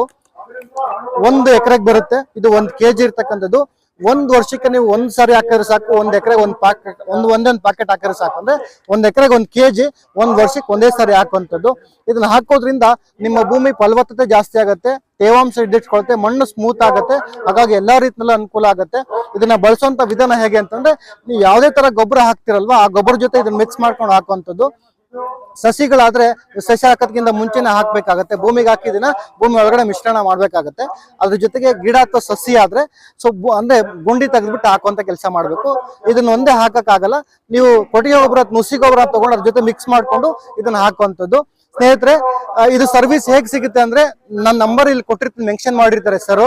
ಒಂದು ಎಕರೆಗೆ ಬರುತ್ತೆ. ಇದು ಒಂದು ಕೆಜಿ ಇರ್ತಕ್ಕಂಥದ್ದು. ಒಂದ್ ವರ್ಷಕ್ಕೆ ನೀವು ಒಂದ್ ಸಾರಿ ಹಾಕಿದ್ರೆ ಸಾಕು, ಒಂದ್ ಎಕರೆ ಒಂದ್ ಪಾಕೆಟ್, ಒಂದು ಒಂದೊಂದ್ ಪಾಕೆಟ್ ಹಾಕಿದ್ರೆ ಸಾಕು. ಅಂದ್ರೆ ಒಂದ್ ಎಕರೆಗೆ ಒಂದ್ ಕೆಜಿ ಒಂದ್ ವರ್ಷಕ್ಕೆ ಒಂದೇ ಸಾರಿ ಹಾಕುವಂಥದ್ದು. ಇದನ್ನ ಹಾಕೋದ್ರಿಂದ ನಿಮ್ಮ ಭೂಮಿ ಫಲವತ್ತತೆ ಜಾಸ್ತಿ ಆಗುತ್ತೆ, ತೇವಾಂಶ ಹಿಡಿದಿಟ್ಕೊಳುತ್ತೆ ಮಣ್ಣು ಸ್ಮೂತ್ ಆಗುತ್ತೆ, ಹಾಗಾಗಿ ಎಲ್ಲಾ ರೀತಿಯಲ್ಲೂ ಅನುಕೂಲ ಆಗುತ್ತೆ. ಇದನ್ನ ಬಳಸುವಂತ ವಿಧಾನ ಹೇಗೆ ಅಂತಂದ್ರೆ, ನೀವು ಯಾವ್ದೇ ತರ ಗೊಬ್ಬರ ಹಾಕ್ತಿರಲ್ವಾ, ಆ ಗೊಬ್ಬರ ಜೊತೆ ಇದನ್ನ ಮಿಕ್ಸ್ ಮಾಡ್ಕೊಂಡು ಹಾಕುವಂಥದ್ದು. ಸಸಿಗಳಾದ್ರೆ ಸಸಿ ಹಾಕೋದ್ಕಿಂತ ಮುಂಚೆನೆ ಹಾಕ್ಬೇಕಾಗತ್ತೆ. ಭೂಮಿಗೆ ಹಾಕಿದಿನ ಭೂಮಿ ಒಳಗಡೆ ಮಿಶ್ರಣ ಮಾಡ್ಬೇಕಾಗತ್ತೆ. ಅದ್ರ ಜೊತೆಗೆ ಗಿಡ ಅಥವಾ ಸಸಿ ಆದ್ರೆ, ಸೊ ಅಂದ್ರೆ ಗುಂಡಿ ತೆಗೆದ್ಬಿಟ್ಟು ಹಾಕುವಂತ ಕೆಲಸ ಮಾಡ್ಬೇಕು. ಇದನ್ನ ಒಂದೇ ಹಾಕಕ್ಕಾಗಲ್ಲ. ನೀವು ಕೊಟ್ಟಿಗೆ ಗೊಬ್ಬರ ನುಸಿ ಗೊಬ್ಬರ ತಗೊಂಡು ಅದ್ರ ಜೊತೆ ಮಿಕ್ಸ್ ಮಾಡ್ಕೊಂಡು ಇದನ್ನ ಹಾಕುವಂಥದ್ದು. ಸ್ನೇಹಿತರೆ ಇದು ಸರ್ವಿಸ್ ಹೇಗ್ ಸಿಗುತ್ತೆ ಅಂದ್ರೆ ನನ್ನ ನಂಬರ್ ಇಲ್ಲಿ ಕೊಟ್ಟಿರ್ತೀನಿ ಮೆನ್ಷನ್ ಮಾಡಿರ್ತಾರೆ ಸರ್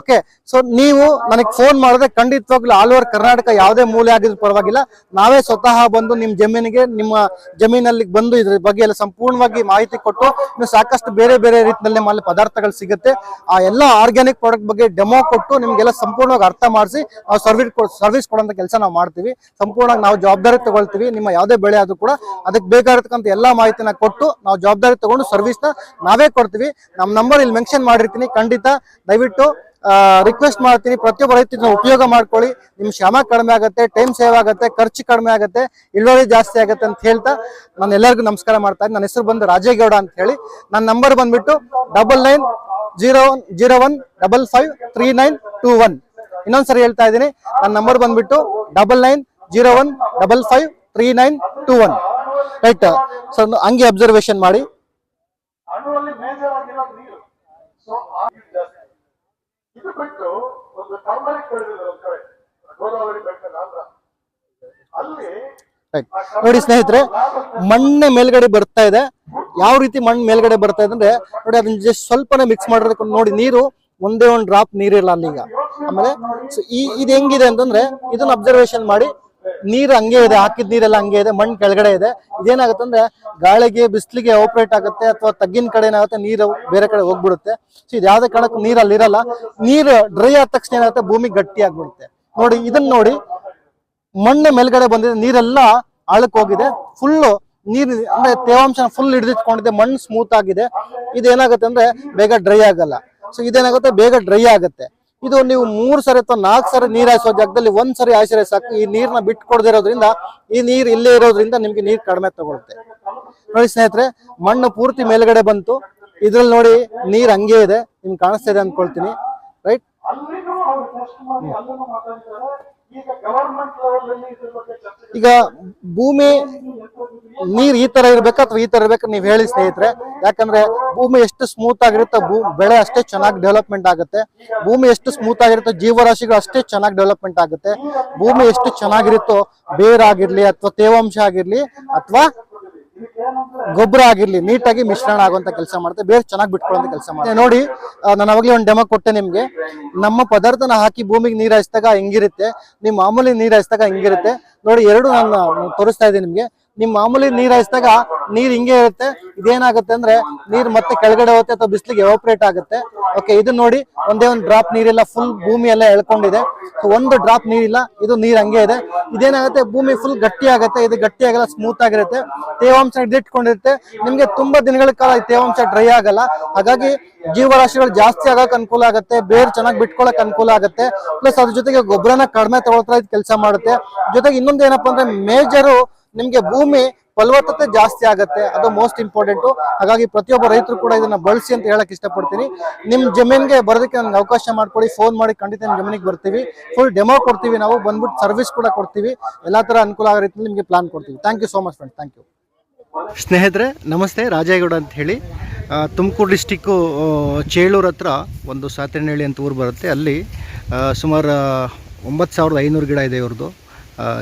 ಓಕೆ ಸೊ ನೀವು ನನಗೆ ಫೋನ್ ಮಾಡಿದ್ರೆ ಖಂಡಿತವಾಗ್ಲೂ ಆಲ್ ಓವರ್ ಕರ್ನಾಟಕ ಯಾವುದೇ ಮೂಲೆ ಆಗಿದ್ರು ಪರವಾಗಿಲ್ಲ. ನಾವೇ ಸ್ವತಃ ಬಂದು ನಿಮ್ಮ ಜಮೀನಿಗೆ, ನಿಮ್ಮ ಜಮೀನಲ್ಲಿ ಬಂದು ಇದ್ರ ಬಗ್ಗೆ ಎಲ್ಲ ಸಂಪೂರ್ಣವಾಗಿ ಮಾಹಿತಿ ಕೊಟ್ಟು ನೀವು ಸಾಕಷ್ಟು ಬೇರೆ ಬೇರೆ ರೀತಿಯಲ್ಲಿ ನಮ್ಮಲ್ಲಿ ಪದಾರ್ಥಗಳು ಸಿಗುತ್ತೆ. ಆ ಎಲ್ಲ ಆರ್ಗ್ಯಾನಿಕ್ ಪ್ರಾಡಕ್ಟ್ ಬಗ್ಗೆ ಡೆಮೋ ಕೊಟ್ಟು ನಿಮ್ಗೆಲ್ಲ ಸಂಪೂರ್ಣವಾಗಿ ಅರ್ಥ ಮಾಡಿಸಿ ನಾವು ಸರ್ವಿಸ್ ಸರ್ವಿಸ್ ಕೊಡುವಂತ ಕೆಲಸ ನಾವು ಮಾಡ್ತೀವಿ. ಸಂಪೂರ್ಣವಾಗಿ ನಾವು ಜವಾಬ್ದಾರಿ ತಗೊಳ್ತೀವಿ. ನಿಮ್ಮ ಯಾವುದೇ ಬೆಳೆ ಆದ್ರೂ ಕೂಡ ಅದಕ್ಕೆ ಬೇಕಾಗಿರ್ತಕ್ಕಂಥ ಎಲ್ಲ ಮಾಹಿತಿನ ಕೊಟ್ಟು ನಾವು ಜವಾಬ್ದಾರಿ ತಗೊಂಡು ಸರ್ವಿಸ್ನ ನಾವೇ ಕೊಡ್ತೀವಿ. ನಮ್ಮ ನಂಬರ್ ಇಲ್ಲಿ ಮೆನ್ಷನ್ ಮಾಡಿರ್ತೀನಿ. ಖಂಡಿತ ದಯವಿಟ್ಟು ರಿಕ್ವೆಸ್ಟ್ ಮಾಡ್ತೀನಿ. ಪ್ರತಿಯೊಬ್ಬ ರೈತ ಇದನ್ನ ಉಪಯೋಗ ಮಾಡ್ಕೊಳ್ಳಿ. ನಿಮ್ ಶ್ರಮ ಕಡಿಮೆ ಆಗುತ್ತೆ ಟೈಮ್ ಸೇವ್ ಆಗುತ್ತೆ, ಖರ್ಚು ಕಡಿಮೆ ಆಗುತ್ತೆ, ಇಳುವರಿ ಜಾಸ್ತಿ ಆಗುತ್ತೆ ಅಂತ ಹೇಳ್ತಾ ನಾನು ಎಲ್ಲರಿಗೂ ನಮಸ್ಕಾರ ಮಾಡ್ತಾ ನನ್ನ ಹೆಸರು ಬಂದು ರಾಜೇಗೌಡ ಅಂತ ಹೇಳಿ. ನನ್ನ ನಂಬರ್ ಬಂದ್ಬಿಟ್ಟು double nine zero one zero one double five three nine two one ಇನ್ನೊಂದ್ಸರಿ ಹೇಳ್ತಾ ಇದ್ದೀನಿ. ನನ್ನ ನಂಬರ್ ಬಂದ್ಬಿಟ್ಟು double nine zero one double five three nine two one right so ಹಂಗೆ ಅಬ್ಸರ್ವೇಷನ್ ಮಾಡಿ ಅಣುವಲ್ಲಿ ಮೇಜರ್ ಆಗಿರೋದು ನೀರು ಸೊ ಇದು ಬಿಟ್ಟು ಒಂದು ಟರ್ಮರಿಕ್ ಬೆಳೆದಿದೆ ಒಂದ್ ಕಡೆ ಗೋದಾವರಿ ಬೆಟ್ಟದ ಆಂಧ್ರ ಅಲ್ಲಿ ನೋಡಿ ಸ್ನೇಹಿತರೆ ಮಣ್ಣೆ ಮೇಲ್ಗಡೆ ಬರ್ತಾ ಇದೆ. ಯಾವ ರೀತಿ ಮಣ್ಣು ಮೇಲ್ಗಡೆ ಬರ್ತಾ ಇದೆ ಅಂದ್ರೆ ನೋಡಿ ಅದನ್ನ ಜಸ್ಟ್ ಸ್ವಲ್ಪನೇ ಮಿಕ್ಸ್ ಮಾಡಿದ್ರೆ ನೋಡಿ ನೀರು ಒಂದೇ ಒಂದು ಡ್ರಾಪ್ ನೀರಿಲ್ಲ ಅಲ್ಲಿಗ ಆಮೇಲೆ ಸೊ ಈ ಇದು ಹೆಂಗಿದೆ ಅಂತಂದ್ರೆ ಇದನ್ನ ಅಬ್ಸರ್ವೇಷನ್ ಮಾಡಿ ನೀರು ಹಂಗೆ ಇದೆ, ಹಾಕಿದ ನೀರೆಲ್ಲ ಹಂಗೆ ಇದೆ ಮಣ್ಣು ಕೆಳಗಡೆ ಇದೆ. ಇದೇನಾಗುತ್ತೆ ಅಂದ್ರೆ ಗಾಳಿಗೆ, ಬಿಸಿಲಿಗೆ ಆಪರೇಟ್ ಆಗುತ್ತೆ ಅಥವಾ ತಗ್ಗಿನ ಕಡೆ ಏನಾಗುತ್ತೆ ನೀರು ಬೇರೆ ಕಡೆ ಹೋಗ್ಬಿಡುತ್ತೆ. ಸೊ ಇದು ಯಾವ್ದೇ ಕಾರಣಕ್ಕೂ ನೀರು ಅಲ್ಲಿರಲ್ಲ ನೀರು ಡ್ರೈ ಆದ ತಕ್ಷಣ ಏನಾಗುತ್ತೆ, ಭೂಮಿ ಗಟ್ಟಿ ಆಗ್ಬಿಡುತ್ತೆ. ನೋಡಿ ಇದನ್ನ ನೋಡಿ, ಮಣ್ಣು ಮೇಲ್ಗಡೆ ಬಂದಿದೆ, ನೀರೆಲ್ಲ ಆಳಕ್ಕೆ ಹೋಗಿದೆ. ಫುಲ್ಲು ನೀರು, ಅಂದ್ರೆ ತೇವಾಂಶ ಫುಲ್ ಹಿಡಿದಿಟ್ಕೊಂಡಿದೆ, ಮಣ್ಣು ಸ್ಮೂತ್ ಆಗಿದೆ. ಇದೇನಾಗುತ್ತೆ ಅಂದ್ರೆ ಬೇಗ ಡ್ರೈ ಆಗಲ್ಲ. ಸೊ ಇದೇನಾಗುತ್ತೆ, ಬೇಗ ಡ್ರೈ ಆಗುತ್ತೆ. ಇದು ನೀವು ಮೂರ್ ಸರಿ ಅಥವಾ ನಾಲ್ಕು ಸರಿ ನೀರ್ ಹಾಯಿಸುವ ಜಾಗದಲ್ಲಿ ಒಂದ್ ಸರಿ ಹಾಯಿಸಿದ್ರೆ ಸಾಕು. ಈ ನೀರ್ನ ಬಿಟ್ಟು ಕೊಡದಿರೋದ್ರಿಂದ ಈ ನೀರ್ ಇಲ್ಲೇ ಇರೋದ್ರಿಂದ ನಿಮ್ಗೆ ನೀರ್ ಕಡಿಮೆ ತಗೊಳುತ್ತೆ. ನೋಡಿ ಸ್ನೇಹಿತರೆ, ಮಣ್ಣು ಪೂರ್ತಿ ಮೇಲ್ಗಡೆ ಬಂತು. ಇದ್ರಲ್ಲಿ ನೋಡಿ ನೀರ್ ಹಂಗೆ ಇದೆ. ನಿಮ್ಗೆ ಕಾಣಿಸ್ತಾ ಇದೆ ಅನ್ಕೊಳ್ತೀನಿ ರೈಟ್ ಈಗ ಭೂಮಿ, ನೀರ್ ಈ ತರ ಇರ್ಬೇಕಾ ಅಥವಾ ಈ ತರ ಇರ್ಬೇಕು ನೀವ್ ಹೇಳಿ ಸ್ನೇಹಿತರೆ. ಯಾಕಂದ್ರೆ ಭೂಮಿ ಎಷ್ಟು ಸ್ಮೂತ್ ಆಗಿರುತ್ತೆ, ಭೂ ಬೆಳೆ ಅಷ್ಟೇ ಚೆನ್ನಾಗಿ ಡೆವಲಪ್ಮೆಂಟ್ ಆಗುತ್ತೆ. ಭೂಮಿ ಎಷ್ಟು ಸ್ಮೂತ್ ಆಗಿರುತ್ತೋ, ಜೀವರಾಶಿಗಳು ಅಷ್ಟೇ ಚೆನ್ನಾಗಿ ಡೆವಲಪ್ಮೆಂಟ್ ಆಗುತ್ತೆ. ಭೂಮಿ ಎಷ್ಟು ಚೆನ್ನಾಗಿರುತ್ತೋ, ಬೇರಾಗಿರ್ಲಿ ಅಥವಾ ತೇವಾಂಶ ಆಗಿರ್ಲಿ ಅಥವಾ ಗೊಬ್ಬರ ಆಗಿರ್ಲಿ ನೀಟಾಗಿ ಮಿಶ್ರಣ ಆಗುವಂತ ಕೆಲಸ ಮಾಡುತ್ತೆ. ಬೇರೆ ಚೆನ್ನಾಗಿ ಬಿಟ್ಕೊಳ್ಳುವಂತ ಕೆಲಸ ಮಾಡುತ್ತೆ. ನೋಡಿ ನಾನು ಅವಾಗಲೇ ಒಂದು ಡೆಮೋ ಕೊಟ್ಟೆ ನಿಮ್ಗೆ. ನಮ್ಮ ಪದಾರ್ಥನ ಹಾಕಿ ಭೂಮಿಗೆ ನೀರ್ ಹಾಯಿಸಿದಾಗ ಹೆಂಗಿರುತ್ತೆ? ನಿಮ್ ಮಾಮೂಲಿ ನೀರ್ ಹಾಯಿಸಿದಾಗ ಹೆಂಗಿರುತ್ತೆ? ನೋಡಿ ಎರಡು ನಾನು ತೋರಿಸ್ತಾ ಇದ್ದೀನಿ ನಿಮ್ಗೆ. ನಿಮ್ ಮಾಮೂಲಿ ನೀರ್ ಹಾಯಿಸಿದಾಗ ನೀರ್ ಹಿಂಗೆ ಇರುತ್ತೆ, ಇದೇನಾಗುತ್ತೆ ಅಂದ್ರೆ ನೀರ್ ಮತ್ತೆ ಕೆಳಗಡೆ ಹೋಗುತ್ತೆ ಅಥವಾ ಬಿಸಿಲಿಗೆ ಎವಾಪರೇಟ್ ಆಗುತ್ತೆ. ಓಕೆ ಇದು ನೋಡಿ, ಒಂದೇ ಒಂದು ಡ್ರಾಪ್ ನೀರಿಲ್ಲ ಫುಲ್ ಭೂಮಿ ಎಲ್ಲ ಎಳ್ಕೊಂಡಿದೆ ಒಂದು ಡ್ರಾಪ್ ನೀರಿಲ್ಲ, ಇದು ನೀರ್ ಹಂಗೆ ಇದೆ. ಇದೇನಾಗುತ್ತೆ, ಭೂಮಿ ಫುಲ್ ಗಟ್ಟಿ ಆಗುತ್ತೆ, ಇದು ಗಟ್ಟಿ ಆಗಲ್ಲ ಸ್ಮೂತ್ ಆಗಿರುತ್ತೆ. ತೇವಾಂಶ ಹಿಡಿದಿಟ್ಕೊಂಡಿರುತ್ತೆ. ನಿಮ್ಗೆ ತುಂಬಾ ದಿನಗಳ ಕಾಲ ತೇವಾಂಶ ಡ್ರೈ ಆಗಲ್ಲ. ಹಾಗಾಗಿ ಜೀವರಾಶಿಗಳು ಜಾಸ್ತಿ ಆಗಕ್ ಅನುಕೂಲ ಆಗುತ್ತೆ, ಬೇರ್ ಚೆನ್ನಾಗಿ ಬಿಟ್ಕೊಳಕ್ ಅನುಕೂಲ ಆಗುತ್ತೆ. ಪ್ಲಸ್ ಅದ್ರ ಜೊತೆಗೆ ಗೊಬ್ಬರನ ಕಡಿಮೆ ತಗೊಳ್ತಾ ಇದ್ ಕೆಲಸ ಮಾಡುತ್ತೆ. ಜೊತೆಗೆ ಇನ್ನೊಂದು ಏನಪ್ಪಾ ಅಂದ್ರೆ ಮೇಜರು ನಿಮ್ಗೆ ಭೂಮಿ ಫಲವತ್ತತೆ ಜಾಸ್ತಿ ಆಗುತ್ತೆ, ಅದು ಮೋಸ್ಟ್ ಇಂಪಾರ್ಟೆಂಟ್ ಹಾಗಾಗಿ ಪ್ರತಿಯೊಬ್ಬ ರೈತರು ಕೂಡ ಇದನ್ನ ಬಳಸಿ ಅಂತ ಹೇಳಕ್ ಇಷ್ಟಪಡ್ತೀನಿ. ನಿಮ್ ಜಮೀನ್ಗೆ ಬರೋದಕ್ಕೆ ನನ್ಗೆ ಅವಕಾಶ ಮಾಡ್ಕೊಡಿ ಫೋನ್ ಮಾಡಿ ಖಂಡಿತ ನಿಮ್ ಜಮೀನಿಗೆ ಬರ್ತೀವಿ. ಫುಲ್ ಡೆಮೋ ಕೊಡ್ತೀವಿ ನಾವು, ಬಂದ್ಬಿಟ್ಟು ಸರ್ವಿಸ್ ಕೂಡ ಕೊಡ್ತೀವಿ. ಎಲ್ಲಾ ತರ ಅನುಕೂಲ ಆಗೋ ರೀತಿಯಲ್ಲಿ ನಿಮಗೆ ಪ್ಲಾನ್ ಕೊಡ್ತೀವಿ. Thank you so much friend thank you ಸ್ನೇಹಿತರೆ, ನಮಸ್ತೆ. ರಾಜೇಗೌಡ ಅಂತ ಹೇಳಿ. ತುಮಕೂರು ಡಿಸ್ಟಿಕ್ಕು ಚೇಳೂರು ಹತ್ರ ಒಂದು ಸಾತನಹಳ್ಳಿ ಅಂತ ಊರು ಬರುತ್ತೆ. ಅಲ್ಲಿ ಸುಮಾರು ಒಂಬತ್ತು ಸಾವಿರದ ಐನೂರು ಗಿಡ ಇದೆ ಇವ್ರದ್ದು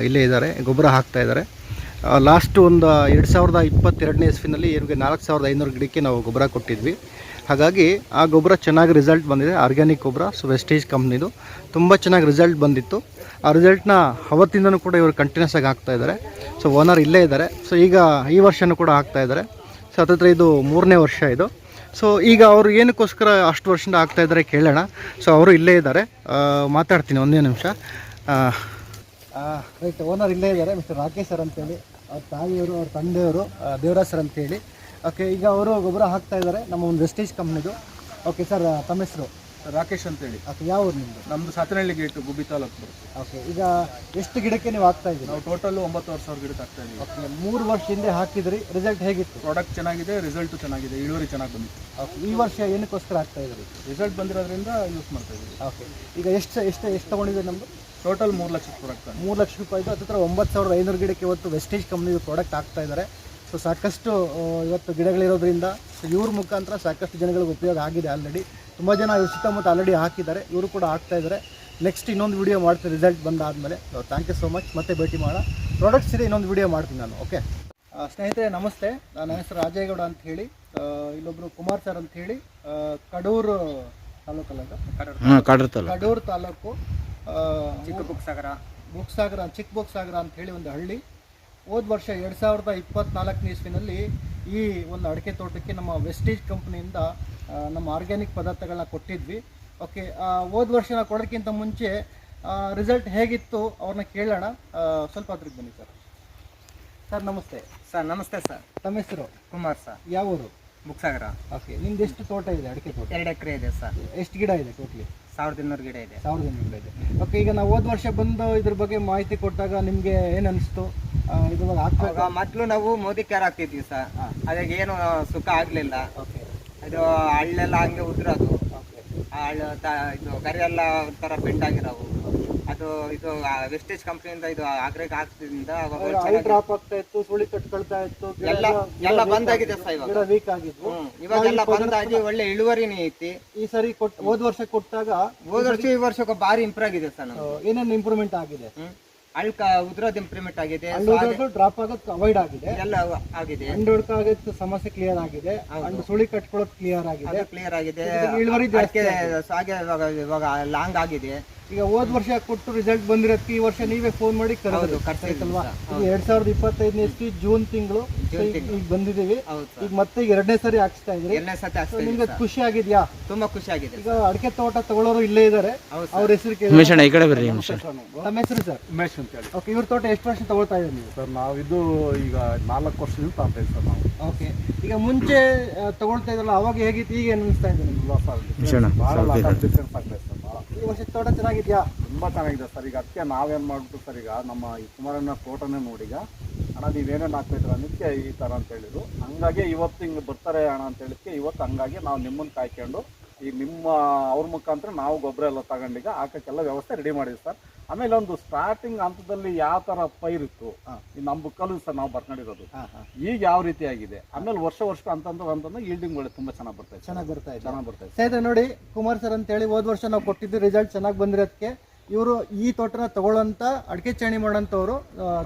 ಇಲ್ಲೇ ಇದ್ದಾರೆ. ಗೊಬ್ಬರ ಹಾಕ್ತಾ ಇದ್ದಾರೆ. ಲಾಸ್ಟ್ ಒಂದು ಎರಡು ಸಾವಿರದ ಇಪ್ಪತ್ತೆರಡನೇ ಇಸ್ವಿನಲ್ಲಿ ಇವ್ರಿಗೆ ನಾಲ್ಕು ಸಾವಿರದ ಐನೂರು ಗಿಡಕ್ಕೆ ನಾವು ಗೊಬ್ಬರ ಕೊಟ್ಟಿದ್ವಿ. ಹಾಗಾಗಿ ಆ ಗೊಬ್ಬರ ಚೆನ್ನಾಗಿ ರಿಸಲ್ಟ್ ಬಂದಿದೆ. ಆರ್ಗ್ಯಾನಿಕ್ ಗೊಬ್ಬರ ಸೊ ವೆಸ್ಟೇಜ್ ಕಂಪ್ನಿದು ತುಂಬ ಚೆನ್ನಾಗಿ ರಿಸಲ್ಟ್ ಬಂದಿತ್ತು. ಆ ರಿಸಲ್ಟ್ನ ಅವತ್ತಿಂದನೂ ಕೂಡ ಇವರು ಕಂಟಿನ್ಯೂಸ್ ಆಗಿ ಹಾಕ್ತಾ ಇದ್ದಾರೆ. ಸೊ ಓನರ್ ಇಲ್ಲೇ ಇದ್ದಾರೆ. ಸೊ ಈಗ ಈ ವರ್ಷನೂ ಕೂಡ ಹಾಕ್ತಾ ಇದ್ದಾರೆ. ಸೊ ಹತ್ತತ್ರ ಇದು ಮೂರನೇ ವರ್ಷ ಇದು. ಸೊ ಈಗ ಅವರು ಏನಕ್ಕೋಸ್ಕರ ಅಷ್ಟು ವರ್ಷದಿಂದ ಆಗ್ತಾ ಇದ್ದಾರೆ ಕೇಳೋಣ. ಸೊ ಅವರು ಇಲ್ಲೇ ಇದ್ದಾರೆ. ಮಾತಾಡ್ತೀನಿ, ಒಂದೇ ನಿಮಿಷ. ರೈಟ್ ಓನರ್ ಇಲ್ಲೇ ಇದ್ದಾರೆ ಮಿಸ್ಟರ್ ರಾಕೇಶ್ ಸರ್ ಅಂತೇಳಿ. ಅವ್ರ ತಾಯಿಯವರು ಅವ್ರ ತಂದೆಯವರು ದೇವರಾಜ್ ಸರ್ ಅಂತೇಳಿ. ಓಕೆ ಈಗ ಅವರು ಗೊಬ್ಬರ ಹಾಕ್ತಾ ಇದ್ದಾರೆ. ನಮ್ಮ ಒಂದು ವೆಸ್ಟೇಜ್ ಕಂಪ್ನಿದು ಓಕೆ ಸರ್ ತಮ್ಮ ಹೆಸರು? ರಾಕೇಶ್ ಅಂತ ಹೇಳಿ ಓಕೆ ಯಾವ ಊರು ನಿಮ್ಮದು ನಮ್ದು ಸಾತನಹಳ್ಳಿ ಗೇಟ್ ಗುಬ್ಬಿ ತಾಲೂಕು ಬರುತ್ತೆ. ಓಕೆ ಈಗ ಎಷ್ಟು ಗಿಡಕ್ಕೆ ನೀವು ಹಾಕ್ತಾ ಇದ್ದೀರಿ? ನಾವು ಟೋಟಲ್ ಒಂಬತ್ತುವರೆ ಸಾವಿರ ಗಿಡಕ್ಕೆ ಹಾಕ್ತಾ ಇದ್ದೀವಿ. ಓಕೆ ಮೂರು ವರ್ಷ ಹಿಂದೆ ಹಾಕಿದ್ರಿ. ರಿಸಲ್ಟ್ ಹೇಗಿತ್ತು? ಪ್ರಾಡಕ್ಟ್ ಚೆನ್ನಾಗಿದೆ ರಿಸಲ್ಟು ಚೆನ್ನಾಗಿದೆ ಇಳುವರಿ ಚೆನ್ನಾಗಿ ಬಂದಿತ್ತು. ಓಕೆ ಈ ವರ್ಷ ಏನಕ್ಕೋಸ್ಕರ ಹಾಕ್ತಾ ಇದ್ದೀರಿ? ರಿಸಲ್ಟ್ ಬಂದಿರೋದ್ರಿಂದ ಯೂಸ್ ಮಾಡ್ತಾ ಇದ್ದೀವಿ. ಓಕೆ ಈಗ ಎಷ್ಟು ಎಷ್ಟು ಎಷ್ಟು ತೊಗೊಂಡಿದೆ ನಮ್ಮದು ಟೋಟಲ್ ಮೂರು ಲಕ್ಷದ ಪ್ರಾಡಕ್ಟ್ ಮೂರು ಲಕ್ಷ ರೂಪಾಯಿದು ಹತ್ರ ಒಂಬತ್ತು ಸಾವಿರದ ಐನೂರು ಗಿಡಕ್ಕೆ ಇವತ್ತು ವೆಸ್ಟೇಜ್ ಕಂಪ್ನಿ ಪ್ರಾಡಕ್ಟ್ ಹಾಕ್ತಾ ಇದ್ದಾರೆ ಸೊ ಸಾಕಷ್ಟು ಇವತ್ತು ಗಿಡಗಳಿರೋದ್ರಿಂದ ಸೊ ಇವ್ರ ಮುಖಾಂತರ ಸಾಕಷ್ಟು ಜನಗಳಿಗೆ ಉಪಯೋಗ ಆಗಿದೆ ಆಲ್ರೆಡಿ ತುಂಬ ಜನ ಇವ್ರ ಸುತ್ತಮುತ್ತ ಆಲ್ರೆಡಿ ಹಾಕಿದ್ದಾರೆ. ಇವರು ಕೂಡ ಹಾಕ್ತಾ ಇದ್ದಾರೆ ನೆಕ್ಸ್ಟ್ ಇನ್ನೊಂದು ವಿಡಿಯೋ ಮಾಡ್ತೀನಿ ರಿಸಲ್ಟ್ ಬಂದಾದಮೇಲೆ. ಥ್ಯಾಂಕ್ ಯು ಸೊ ಮಚ್ ಮತ್ತೆ ಭೇಟಿ ಮಾಡೋಣ. ಪ್ರಾಡಕ್ಟ್ಸ್ ಇದೆ ಇನ್ನೊಂದು ವಿಡಿಯೋ ಮಾಡ್ತೀನಿ ನಾನು ಓಕೆ ಸ್ನೇಹಿತರೆ ನಮಸ್ತೆ. ನನ್ನ ಹೆಸರು ರಾಜೇಗೌಡ ಅಂತ ಹೇಳಿ. ಇಲ್ಲೊಬ್ಬರು ಇಲ್ಲೊಬ್ರು ಕುಮಾರ್ ಸರ್ ಅಂತ ಹೇಳಿ. ಕಡೂರು ತಾಲೂಕಲ್ಲ? ಕಡೂರು ತಾಲೂಕು. ಚಿಕ್ಕ ಬುಕ್ಸಾಗರ ಬುಕ್ಸಾಗರ ಚಿಕ್ಕ ಬುಕ್ಸಾಗರ ಅಂತ ಹೇಳಿ ಒಂದು ಹಳ್ಳಿ. ಹೋದ ವರ್ಷ ಎರಡು ಸಾವಿರದ ಇಪ್ಪತ್ನಾಲ್ಕನೇ ಇಸ್ವಿನಲ್ಲಿ ಈ ಒಂದು ಅಡಿಕೆ ತೋಟಕ್ಕೆ ನಮ್ಮ ವೆಸ್ಟೇಜ್ ಕಂಪ್ನಿಯಿಂದ ನಮ್ಮ ಆರ್ಗ್ಯಾನಿಕ್ ಪದಾರ್ಥಗಳನ್ನ ಕೊಟ್ಟಿದ್ವಿ. ಓಕೆ ಹೋದ ವರ್ಷ ನಾವು ಕೊಡೋದಕ್ಕಿಂತ ಮುಂಚೆ ರಿಸಲ್ಟ್ ಹೇಗಿತ್ತು ಅವ್ರನ್ನ ಕೇಳೋಣ. ಸ್ವಲ್ಪ ಅದ್ರಿಗೆ ಬನ್ನಿ ಸರ್. ಸರ್ ನಮಸ್ತೆ. ಸರ್ ನಮಸ್ತೆ ಸರ್. ತಮ್ಮ ಹೆಸರು? ಕುಮಾರ್ ಸರ್. ಯಾವ ಊರು ಬುಕ್ಸಾಗರ ಓಕೆ ನಿಮ್ದು ಎಷ್ಟು ತೋಟ ಇದೆ ಅಡಿಕೆ ತೋಟ? ಎರಡು ಎಕರೆ ಇದೆ ಸರ್. ಎಷ್ಟು ಗಿಡ ಇದೆ ಟೋಟ್ಲಿ ಸಾವಿರದ ಇನ್ನೂರು ಗಿಡ ಇದೆ. ಸಾವಿರದ ಗಿಡ ಇದೆ. ಓಕೆ ಈಗ ನಾವು ಹೋದ ವರ್ಷ ಬಂದು ಇದ್ರ ಬಗ್ಗೆ ಮಾಹಿತಿ ಕೊಟ್ಟಾಗ ನಿಮಗೆ ಏನು ಅನಿಸ್ತು ಇದ್ರ ಬಗ್ಗೆ ಹಾಕ್ಬೇಕು ಅವಾಗ ಮೊದಲು ನಾವು ಮೋದಿ ಕ್ಯಾರ್ ಹಾಕ್ತಿದ್ವಿ ಸರ್ ಅದಕ್ಕೆ ಏನು ಸುಖ ಆಗಲಿಲ್ಲ. ಇದು ಹಳ್ಳೆಲ್ಲ ಹಂಗೆ ಉದ್ರೋದು. ಆ ಹಳ್ಳು ಇದು ಗರಿ ಎಲ್ಲ ಒಂಥರ ಬೆಂಡ್ ಆಗಿರೋವು. ಅದು ಇದು ವೆಸ್ಟೇಜ್ ಕಂಪ್ನಿಯಿಂದ ಇದು ಆಗ್ರೆಗ್ ಹಾಕ್ತಿದ್ರಿಂದ ಅವಾಗ ಡ್ರಾಪ್ ಆಗ್ತಾ ಇತ್ತು ಸುಳಿ ಕಟ್ಕೊಳ್ತಾ ಇತ್ತು ಎಲ್ಲ ಎಲ್ಲ ಬಂದಾಗಿದೆ ಸರ್ ಇವಾಗ. ಗಿಡ ವೀಕ್ ಆಗಿದ್ವು. ಇವಾಗೆಲ್ಲ ಬಂದಾಗಿ ಒಳ್ಳೆ ಇಳುವರಿನೇ ಐತಿ. ಈ ಸರಿ ಕೊಟ್ ಹೋದ ವರ್ಷ ಕೊಟ್ಟಾಗ ಹೋದ ವರ್ಷ ಈ ವರ್ಷಕ್ಕೆ ಭಾರಿ ಇಂಪ್ರೂವ್ ಆಗಿದೆ ಸರ್ ನಮ್ಗೆ ಏನೇನು ಇಂಪ್ರೂವ್ಮೆಂಟ್ ಆಗಿದೆ? ಅಳ್ಕ ಉದ್ರೋದ್ ಇಂಪ್ರೂವ್ಮೆಂಟ್ ಆಗಿದೆ ಡ್ರಾಪ್ ಆಗೋದು ಅವಾಯ್ಡ್ ಆಗಿದೆ. ಎಲ್ಲ ಆಗಿದೆ. ಹೊಡ್ಕ ಆಗೋದು ಸಮಸ್ಯೆ ಕ್ಲಿಯರ್ ಆಗಿದೆ. ಸುಳಿ ಕಟ್ಕೊಳ್ಳೋದು ಕ್ಲಿಯರ್ ಆಗಿದೆ. ಕ್ಲಿಯರ್ ಆಗಿದೆ. ಇಳುವರಿ ಸಾಗೆ ಇವಾಗ ಇವಾಗ ಲಾಂಗ್ ಆಗಿದೆ. ಈಗ ಹೋದ ವರ್ಷ ಕೊಟ್ಟು ರಿಸಲ್ಟ್ ಬಂದಿರೋದಕ್ಕೆ ಈ ವರ್ಷ ನೀವೇ ಫೋನ್ ಮಾಡಿ ಕರೆದು. ಇದು ಎರಡ್ ಸಾವಿರದ ಇಪ್ಪತ್ತೈದನೇ ಇಸ್ವಿ ಜೂನ್ ತಿಂಗಳು ಈಗ ಬಂದಿದ್ದೀವಿ. ಈಗ ಮತ್ತೆ ಈಗ ಎರಡನೇ ಸಾರಿ ಹಾಕ್ಸ್ತಾ ಇದ್ರಿ ನಿಮ್ಗೆ ಖುಷಿ ಆಗಿದ್ಯಾ? ತುಂಬಾ ಖುಷಿ ಆಗಿದೆ ಈಗ ಅಡಿಕೆ ತೋಟ ತಗೊಳ್ಳೋರು ಇಲ್ಲೇ ಇದ್ದಾರೆ ಅವ್ರ ಹೆಸರು ಕೇಳಿ. ಈ ಕಡೆ ಬರ್ರಿ ತಮ್ಮ ಹೆಸರು ಸರ್? ಉಮೇಶ್ ಅಂತ ಹೇಳಿ. ಓಕೆ ಇವ್ರ ತೋಟ ಎಷ್ಟು ವರ್ಷ ತಗೊಳ್ತಾ ಇದ್ದೀರಿ ಸರ್ ನಾವು ಇದು ಈಗ ನಾಲ್ಕು ವರ್ಷದಿಂದ ತಾಪೇ ಸರ್ ನಾವು. ಓಕೆ ಈಗ ಮುಂಚೆ ತಗೊಳ್ತಾ ಇದ್ರಲ್ಲ ಅವಾಗ ಹೇಗಿತ್ತು ಈಗ ಏನು ಅನಿಸ್ತಾ ಇದೆ ನಿಮ್ಗೆ? ಭಾಳ ಡಿಫ್ರೆನ್ಸ್ ಈ ವರ್ಷ ತೋಟ ಚೆನ್ನಾಗಿದ್ಯಾ? ತುಂಬ ಚೆನ್ನಾಗಿದೆ ಸರ್. ಈಗ ಅದಕ್ಕೆ ನಾವೇನು ಮಾಡ್ಬಿಟ್ಟು ಸರ್, ಈಗ ನಮ್ಮ ಈ ಕುಮಾರಣ್ಣ ಫೋಟೋನೇ ನೋಡಿಗ ಅಣ್ಣ, ನೀವೇನೇನು ಹಾಕ್ತಿದ್ರ ಅನ್ನಕ್ಕೆ ಈ ಥರ ಅಂತ ಹೇಳಿದ್ರು. ಹಂಗಾಗಿ ಇವತ್ತು ಹಿಂಗೆ ಬರ್ತಾರೆ ಅಣ್ಣ ಅಂತ ಹೇಳಿದ್ಕೆ ಇವತ್ತು ಹಂಗಾಗಿ ನಾವು ನಿಮ್ಮನ್ನು ಕಾಯ್ಕೊಂಡು ಈ ನಿಮ್ಮ ಅವ್ರ ಮುಖಾಂತರ ನಾವು ಗೊಬ್ಬರ ಎಲ್ಲ ತಗೊಂಡೀಗ ಹಾಕೋಕ್ಕೆಲ್ಲ ವ್ಯವಸ್ಥೆ ರೆಡಿ ಮಾಡಿದ್ವಿ ಸರ್. ಆಮೇಲೆ ಒಂದು ಸ್ಟಾರ್ಟಿಂಗ್ ಹಂತದಲ್ಲಿ ಯಾವ ಥರ ಪೈರಿತ್ತು ಈ ನಮ್ಮ ಬುಕ್ಕಲ್ಲೂ ಸರ್ ನಾವು ಬರ್ಕೊಂಡಿರೋದು. ಈಗ ಯಾವ ರೀತಿ ಆಗಿದೆ? ಆಮೇಲೆ ವರ್ಷ ವರ್ಷ ಅಂತಂದ್ರೆ ಅಂತಂದ್ರೆ ಈಲ್ಡಿಂಗ್ ಒಳ್ಳೆ ತುಂಬ ಚೆನ್ನಾಗಿ ಬರ್ತಾ ಇದೆ. ಚೆನ್ನಾಗಿ ಬರ್ತಾ ಇದೆ. ಚೆನ್ನಾಗಿ ಬರ್ತಾ ಇದೆ. ಸ್ನೇಹಿತರೆ ನೋಡಿ ಕುಮಾರ್ ಸರ್ ಅಂತ ಹೇಳಿ ಹೋದ ವರ್ಷ ನಾವು ಕೊಟ್ಟಿದ್ದು ರಿಸಲ್ಟ್ ಚೆನ್ನಾಗಿ ಬಂದಿರೋದಕ್ಕೆ ಇವರು ಈ ತೋಟನ ತಗೊಳ್ಳೋಂಥ ಅಡಿಕೆ ಚೇಣಿ ಮಾಡೋಂಥವ್ರು